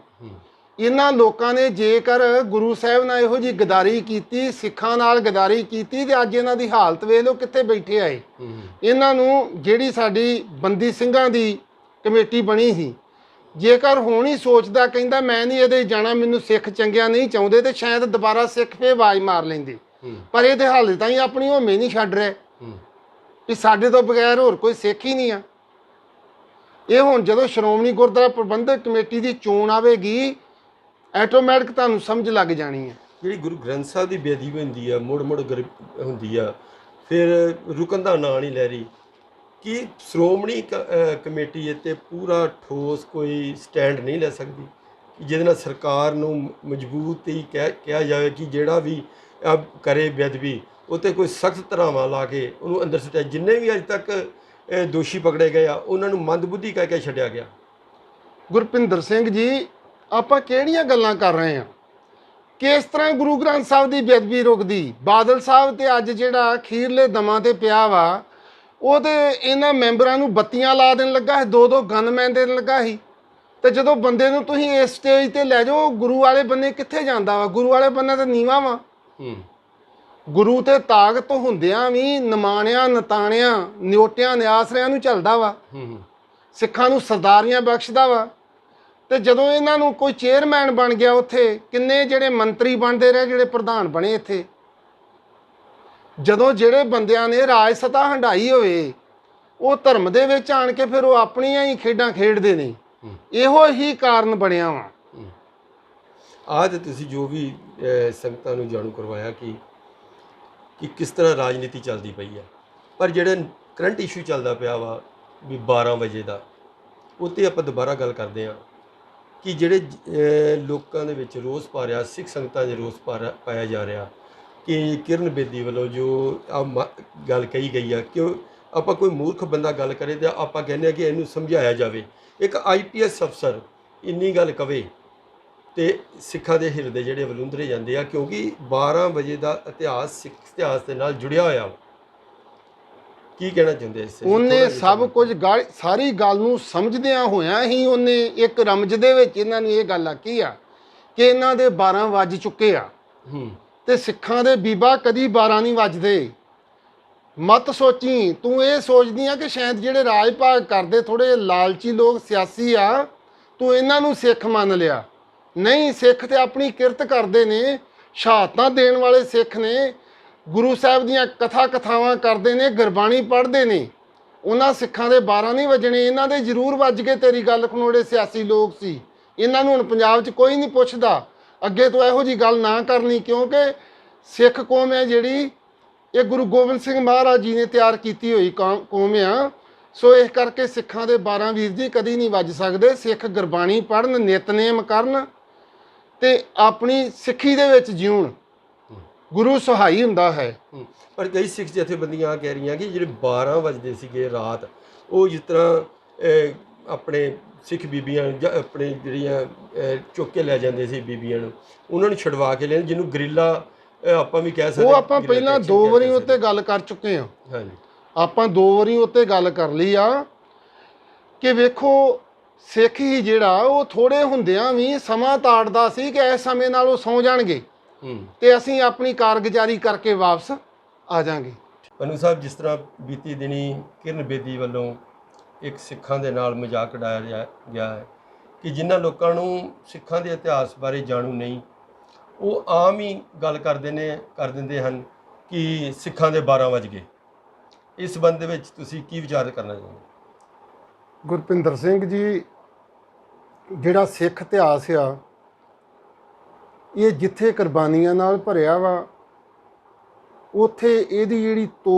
B: ਇਹਨਾਂ ਲੋਕਾਂ ਨੇ ਜੇਕਰ ਗੁਰੂ ਸਾਹਿਬ ਨਾਲ ਇਹੋ ਜੀ ਗਦਾਰੀ ਕੀਤੀ ਸਿੱਖਾਂ ਨਾਲ ਗਦਾਰੀ ਕੀਤੀ ਤੇ ਅੱਜ ਇਹਨਾਂ ਦੀ ਹਾਲਤ ਵੇਖ ਲਓ ਕਿੱਥੇ ਬੈਠੇ ਆਏ ਇਹਨਾਂ ਨੂੰ ਜਿਹੜੀ ਸਾਡੀ ਬੰਦੀ ਸਿੰਘਾਂ ਦੀ ਕਮੇਟੀ ਬਣੀ ਸੀ। ਜੇਕਰ ਹੁਣ ਹੀ ਸੋਚਦਾ ਕਹਿੰਦਾ ਮੈਂ ਨਹੀਂ ਇਹਦੇ ਜਾਣਾ ਮੈਨੂੰ ਸਿੱਖ ਚੰਗਿਆ ਨਹੀਂ ਚਾਹੁੰਦੇ ਤੇ ਸ਼ਾਇਦ ਦੁਬਾਰਾ ਸਿੱਖ ਫੇ ਆਵਾਜ਼ ਮਾਰ ਲੈਂਦੇ। ਪਰ ਇਹ ਤੇ ਹਾਲੇ ਤਾਈਂ ਆਪਣੀ ਹੋਮੇ ਨਹੀਂ ਛੱਡ ਰਿਹਾ। ਵੀ ਸਾਡੇ ਤੋਂ ਬਗੈਰ ਹੋਰ ਕੋਈ ਸਿੱਖ ਹੀ ਨਹੀਂ ਆ। ਇਹ ਹੁਣ ਜਦੋਂ ਸ਼੍ਰੋਮਣੀ ਗੁਰਦੁਆਰਾ ਪ੍ਰਬੰਧਕ ਕਮੇਟੀ ਦੀ ਚੋਣ ਆਵੇਗੀ ਆਟੋਮੈਟਿਕ ਤੁਹਾਨੂੰ ਸਮਝ ਲੱਗ ਜਾਣੀ ਹੈ
A: ਜਿਹੜੀ ਗੁਰੂ ਗ੍ਰੰਥ ਸਾਹਿਬ ਦੀ ਬੇਅਦਬੀ ਹੁੰਦੀ ਆ ਮੁੜ ਮੁੜ ਹੁੰਦੀ ਆ ਫਿਰ ਰੁਕਣ ਦਾ ਨਾਂ ਨਹੀਂ ਲੈ ਰਹੀ। ਕਿ ਸ਼੍ਰੋਮਣੀ ਕਮੇਟੀ ਇੱਥੇ ਪੂਰਾ ਠੋਸ ਕੋਈ ਸਟੈਂਡ ਨਹੀਂ ਲੈ ਸਕਦੀ? ਜਿਹਦੇ ਨਾਲ ਸਰਕਾਰ ਨੂੰ ਮਜ਼ਬੂਤ ਹੀ ਕਹਿ, ਕਿਹਾ ਜਾਵੇ ਕਿ ਜਿਹੜਾ ਵੀ ਕਰੇ ਬੇਅਦਬੀ ਉਤੇ ਕੋਈ ਸਖਤ ਧਾਰਾਵਾਂ ਲਾ ਕੇ ਉਹਨੂੰ ਅੰਦਰ ਸੁੱਟਿਆ। ਜਿੰਨੇ ਵੀ ਅੱਜ ਤੱਕ ਦੋਸ਼ੀ ਪਕੜੇ ਗਏ ਆ, ਉਹਨਾਂ ਨੂੰ ਮੰਦਬੁੱਧੀ ਕਹਿ ਕੇ ਛੱਡਿਆ ਗਿਆ।
B: ਗੁਰਪਿੰਦਰ ਸਿੰਘ ਜੀ, ਆਪਾਂ ਕਿਹੜੀਆਂ ਗੱਲਾਂ ਕਰ ਰਹੇ ਹਾਂ? ਕਿਸ ਤਰ੍ਹਾਂ ਗੁਰੂ ਗ੍ਰੰਥ ਸਾਹਿਬ ਦੀ ਬੇਅਦਬੀ ਰੁਕਦੀ? ਬਾਦਲ ਸਾਹਿਬ ਤੇ ਅੱਜ ਜਿਹੜਾ ਖੀਰਲੇ ਦਮਾਂ ਤੇ ਪਿਆ ਵਾ ਉਹ ਤੇ ਇਹਨਾਂ ਮੈਂਬਰਾਂ ਨੂੰ ਬੱਤੀਆਂ ਲਾ ਦੇਣ ਲੱਗਾ ਹੈ ਦੋ ਦੋ ਗਨਮੈਨ ਦੇਣ ਲੱਗਾ ਸੀ। ਤੇ ਜਦੋਂ ਬੰਦੇ ਨੂੰ ਤੁਸੀਂ ਇਸ ਸਟੇਜ ਤੇ ਲੈ ਜਾਓ ਗੁਰੂ ਵਾਲੇ ਬੰਨੇ ਕਿੱਥੇ ਜਾਂਦਾ ਵਾ? ਗੁਰੂ ਵਾਲੇ ਬੰਨੇ ਤਾਂ ਨੀਵਾ ਵਾ।
A: ਹੂੰ।
B: ਗੁਰੂ ਤੇ ਤਾਕਤ ਹੁੰਦਿਆਂ ਵੀ ਨਮਾਣਿਆਂ ਨਤਾਣਿਆਂ ਨਿਓਟਿਆਂ ਨਿਆਸਰਿਆਂ ਨੂੰ ਚੱਲਦਾ ਵਾ।
A: ਹੂੰ
B: ਸਿੱਖਾਂ ਨੂੰ ਸਰਦਾਰੀਆਂ ਬਖਸ਼ਦਾ ਵਾ। ਤੇ ਜਦੋਂ ਇਹਨਾਂ ਨੂੰ ਕੋਈ ਚੇਅਰਮੈਨ ਬਣ ਗਿਆ ਉੱਥੇ ਕਿੰਨੇ ਜਿਹੜੇ ਮੰਤਰੀ ਬਣਦੇ ਰਹੇ ਜਿਹੜੇ ਪ੍ਰਧਾਨ ਬਣੇ ਇੱਥੇ। ਜਦੋਂ ਜਿਹੜੇ ਬੰਦਿਆਂ ਨੇ ਰਾਜ ਸਤਾ ਹੰਡਾਈ ਹੋਵੇ, ਉਹ ਧਰਮ ਦੇ ਵਿੱਚ ਆਣ ਕੇ ਫਿਰ ਉਹ ਆਪਣੀਆਂ ਹੀ ਖੇਡਾਂ ਖੇਡਦੇ ਨੇ। ਇਹੋ ਹੀ ਕਾਰਨ ਬਣਿਆ ਵਾ।
A: ਆਹ ਤੇ ਤੁਸੀਂ ਜੋ ਵੀ ਸੰਗਤਾਂ ਨੂੰ ਜਾਣੂ ਕਰਵਾਇਆ ਕਿ ਕਿ ਕਿਸ ਤਰ੍ਹਾਂ ਰਾਜਨੀਤੀ ਚੱਲਦੀ ਪਈ ਹੈ ਪਰ ਜਿਹੜਾ ਕਰੰਟ ਇਸ਼ੂ ਚੱਲਦਾ ਪਿਆ ਵਾ ਵੀ 12 ਵਜੇ ਦਾ, ਉਹ 'ਤੇ ਆਪਾਂ ਦੁਬਾਰਾ ਗੱਲ ਕਰਦੇ ਹਾਂ ਕਿ ਜਿਹੜੇ ਲੋਕਾਂ ਦੇ ਵਿੱਚ ਰੋਸ ਪਾ ਰਿਹਾ, ਸਿੱਖ ਸੰਗਤਾਂ 'ਚ ਰੋਸ ਪਾ ਰਿਹਾ- ਪਾਇਆ ਜਾ ਰਿਹਾ ਕਿ ਕਿਰਨ ਬੇਦੀ ਵੱਲੋਂ ਜੋ ਆ ਗੱਲ ਕਹੀ ਗਈ ਆ ਕਿ ਆਪਾਂ ਕੋਈ ਮੂਰਖ ਬੰਦਾ ਗੱਲ ਕਰੇ ਤੇ ਆਪਾਂ ਕਹਿੰਦੇ ਆ ਕਿ ਇਹਨੂੰ ਸਮਝਾਇਆ ਜਾਵੇ। ਇੱਕ ਆਈਪੀਐਸ ਅਫਸਰ ਇੰਨੀ ਗੱਲ ਕਵੇ ਤੇ ਸਿੱਖਾਂ ਦੇ ਹਿਰਦੇ ਜਿਹੜੇ ਵਲੁੰਦਰੇ ਜਾਂਦੇ ਆ ਕਿਉਂਕਿ 12 ਵਜੇ ਦਾ ਇਤਿਹਾਸ ਸਿੱਖ ਇਤਿਹਾਸ ਦੇ ਨਾਲ ਜੁੜਿਆ ਹੋਇਆ। ਕੀ ਕਹਿਣਾ ਚਾਹੁੰਦੇ ਇਸ?
B: ਉਹਨੇ ਸਭ ਕੁਝ ਗੱਲ ਸਾਰੀ ਗੱਲ ਨੂੰ ਸਮਝਦਿਆਂ ਹੋਇਆਂ ਹੀ ਉਹਨੇ ਇੱਕ ਰਮਜ ਦੇ ਵਿੱਚ ਇਹਨਾਂ ਨੂੰ ਇਹ ਗੱਲ ਆਖੀ ਆ ਕਿ ਇਹਨਾਂ ਦੇ 12 ਵੱਜ ਚੁੱਕੇ ਆ।
A: ਹੂੰ।
B: ਤੇ ਸਿੱਖਾਂ ਦੇ ਬੀਬਾ ਕਦੀ 12 ਨਹੀਂ ਵੱਜਦੇ। ਮਤ ਸੋਚੀ, ਤੂੰ ਇਹ ਸੋਚਦੀ ਆ ਕਿ ਸ਼ਾਇਦ ਜਿਹੜੇ ਰਾਜ ਭਾਗ ਕਰਦੇ ਥੋੜੇ ਲਾਲਚੀ ਲੋਕ ਸਿਆਸੀ ਆ, ਤੂੰ ਇਹਨਾਂ ਨੂੰ ਸਿੱਖ ਮੰਨ ਲਿਆ। ਨਹੀਂ, ਸਿੱਖ ਤੇ ਆਪਣੀ ਕਿਰਤ ਕਰਦੇ ਨੇ, ਸ਼ਹਾਦਤਾਂ ਦੇਣ ਵਾਲੇ ਸਿੱਖ ਨੇ, ਗੁਰੂ ਸਾਹਿਬ ਦੀਆਂ ਕਥਾ ਕਥਾਵਾਂ ਕਰਦੇ ਨੇ, ਗੁਰਬਾਣੀ ਪੜ੍ਹਦੇ ਨੇ। ਉਹਨਾਂ ਸਿੱਖਾਂ ਦੇ 12 ਨਹੀਂ ਵੱਜਣੇ, ਇਹਨਾਂ ਦੇ ਜ਼ਰੂਰ ਵੱਜ ਕੇ ਤੇਰੀ ਗੱਲ ਖਣੋੜੇ ਸਿਆਸੀ ਲੋਕ ਸੀ। ਇਹਨਾਂ ਨੂੰ ਹੁਣ ਪੰਜਾਬ 'ਚ ਕੋਈ ਨਹੀਂ ਪੁੱਛਦਾ। ਅੱਗੇ ਤੋਂ ਇਹੋ ਜੀ ਗੱਲ ਨਾ ਕਰਨੀ, ਕਿਉਂਕਿ ਸਿੱਖ ਕੌਮ ਹੈ ਜਿਹੜੀ, ਇਹ ਗੁਰੂ ਗੋਬਿੰਦ ਸਿੰਘ ਮਹਾਰਾਜ ਜੀ ਨੇ ਤਿਆਰ ਕੀਤੀ ਹੋਈ ਕੌਮ ਕੌਮ ਆ। ਸੋ ਇਸ ਕਰਕੇ ਸਿੱਖਾਂ ਦੇ 12 ਵੀਰ ਜੀ ਕਦੀ ਨਹੀਂ ਵੱਜ ਸਕਦੇ। ਸਿੱਖ ਗੁਰਬਾਣੀ ਪੜ੍ਹਨ, ਨਿਤਨੇਮ ਕਰਨ ਤੇ ਆਪਣੀ ਸਿੱਖੀ ਦੇ ਵਿੱਚ ਜਿਉਣ। ਗੁਰੂ ਸਹਾਈ ਹੁੰਦਾ ਹੈ।
A: ਪਰ ਕਈ ਸਿੱਖ ਜਥੇਬੰਦੀਆਂ ਕਹਿ ਰਹੀਆਂ ਕਿ ਜਿਹੜੇ 12 ਵਜੇ ਸੀਗੇ ਰਾਤ, ਉਹ ਜਿਸ ਤਰ੍ਹਾਂ ਆਪਣੇ ਸਿੱਖ ਬੀਬੀਆਂ ਜਾਂ ਆਪਣੇ ਜਿਹੜੀਆਂ ਚੁੱਕ ਕੇ ਲੈ ਜਾਂਦੇ ਸੀ ਬੀਬੀਆਂ ਨੂੰ। ਉਹਨਾਂ ਨੂੰ ਛਡਵਾ ਕੇ ਲੈਣ ਜਿਹਨੂੰ ਗਰਿੱਲਾ ਆਪਾਂ ਵੀ ਕਹਿ ਸਕਦੇ
B: ਉਹ ਆਪਾਂ ਪਹਿਲਾਂ ਦੋ ਵਾਰੀ ਉੱਤੇ ਗੱਲ ਕਰ ਚੁੱਕੇ ਹਾਂ।
A: ਹਾਂਜੀ।
B: ਆਪਾਂ ਦੋ ਵਾਰੀ ਉੱਤੇ ਗੱਲ ਕਰ ਲਈ ਆ ਕਿ ਵੇਖੋ ਸਿੱਖ ਹੀ ਜਿਹੜਾ ਉਹ ਥੋੜੇ ਹੁੰਦਿਆਂ ਵੀ ਸਮਾਂ ਤਾੜਦਾ ਸੀ ਕਿ ਇਸ ਸਮੇਂ ਨਾਲ ਉਹ ਸੌ ਜਾਣਗੇ। ਤੇ ਅਸੀਂ ਆਪਣੀ ਕਾਰਗੁਜ਼ਾਰੀ ਕਰਕੇ ਵਾਪਸ ਆ ਜਾਾਂਗੇ।
A: ਪਨੂ ਸਾਹਿਬ ਜਿਸ ਤਰ੍ਹਾਂ ਬੀਤੀ ਦਿਨੀ ਕਿਰਨ ਬੇਦੀ ਵੱਲੋਂ ਇੱਕ ਸਿੱਖਾਂ ਦੇ ਨਾਲ ਮਜ਼ਾਕ ਉਡਾਇਆ ਜਾ- ਗਿਆ ਹੈ ਕਿ ਜਿਨ੍ਹਾਂ ਲੋਕਾਂ ਨੂੰ ਸਿੱਖਾਂ ਦੇ ਇਤਿਹਾਸ ਬਾਰੇ ਜਾਣੂ ਨਹੀਂ, ਉਹ ਆਮ ਹੀ ਗੱਲ ਕਰਦੇ ਨੇ, ਕਰ ਦਿੰਦੇ ਹਨ ਕਿ ਸਿੱਖਾਂ ਦੇ 12 ਵਜ ਗਏ। ਇਸ ਸੰਬੰਧ ਦੇ ਵਿੱਚ ਤੁਸੀਂ ਕੀ ਵਿਚਾਰ ਕਰਨਾ ਚਾਹੁੰਦੇ
B: ਗੁਰਪਿੰਦਰ ਸਿੰਘ ਜੀ, ਜਿਹੜਾ ਸਿੱਖ ਇਤਿਹਾਸ ਆ, ਇਹ ਜਿੱਥੇ ਕੁਰਬਾਨੀਆਂ ਨਾਲ ਭਰਿਆ ਵਾ, ਉੱਥੇ ਇਹਦੀ ਜਿਹੜੀ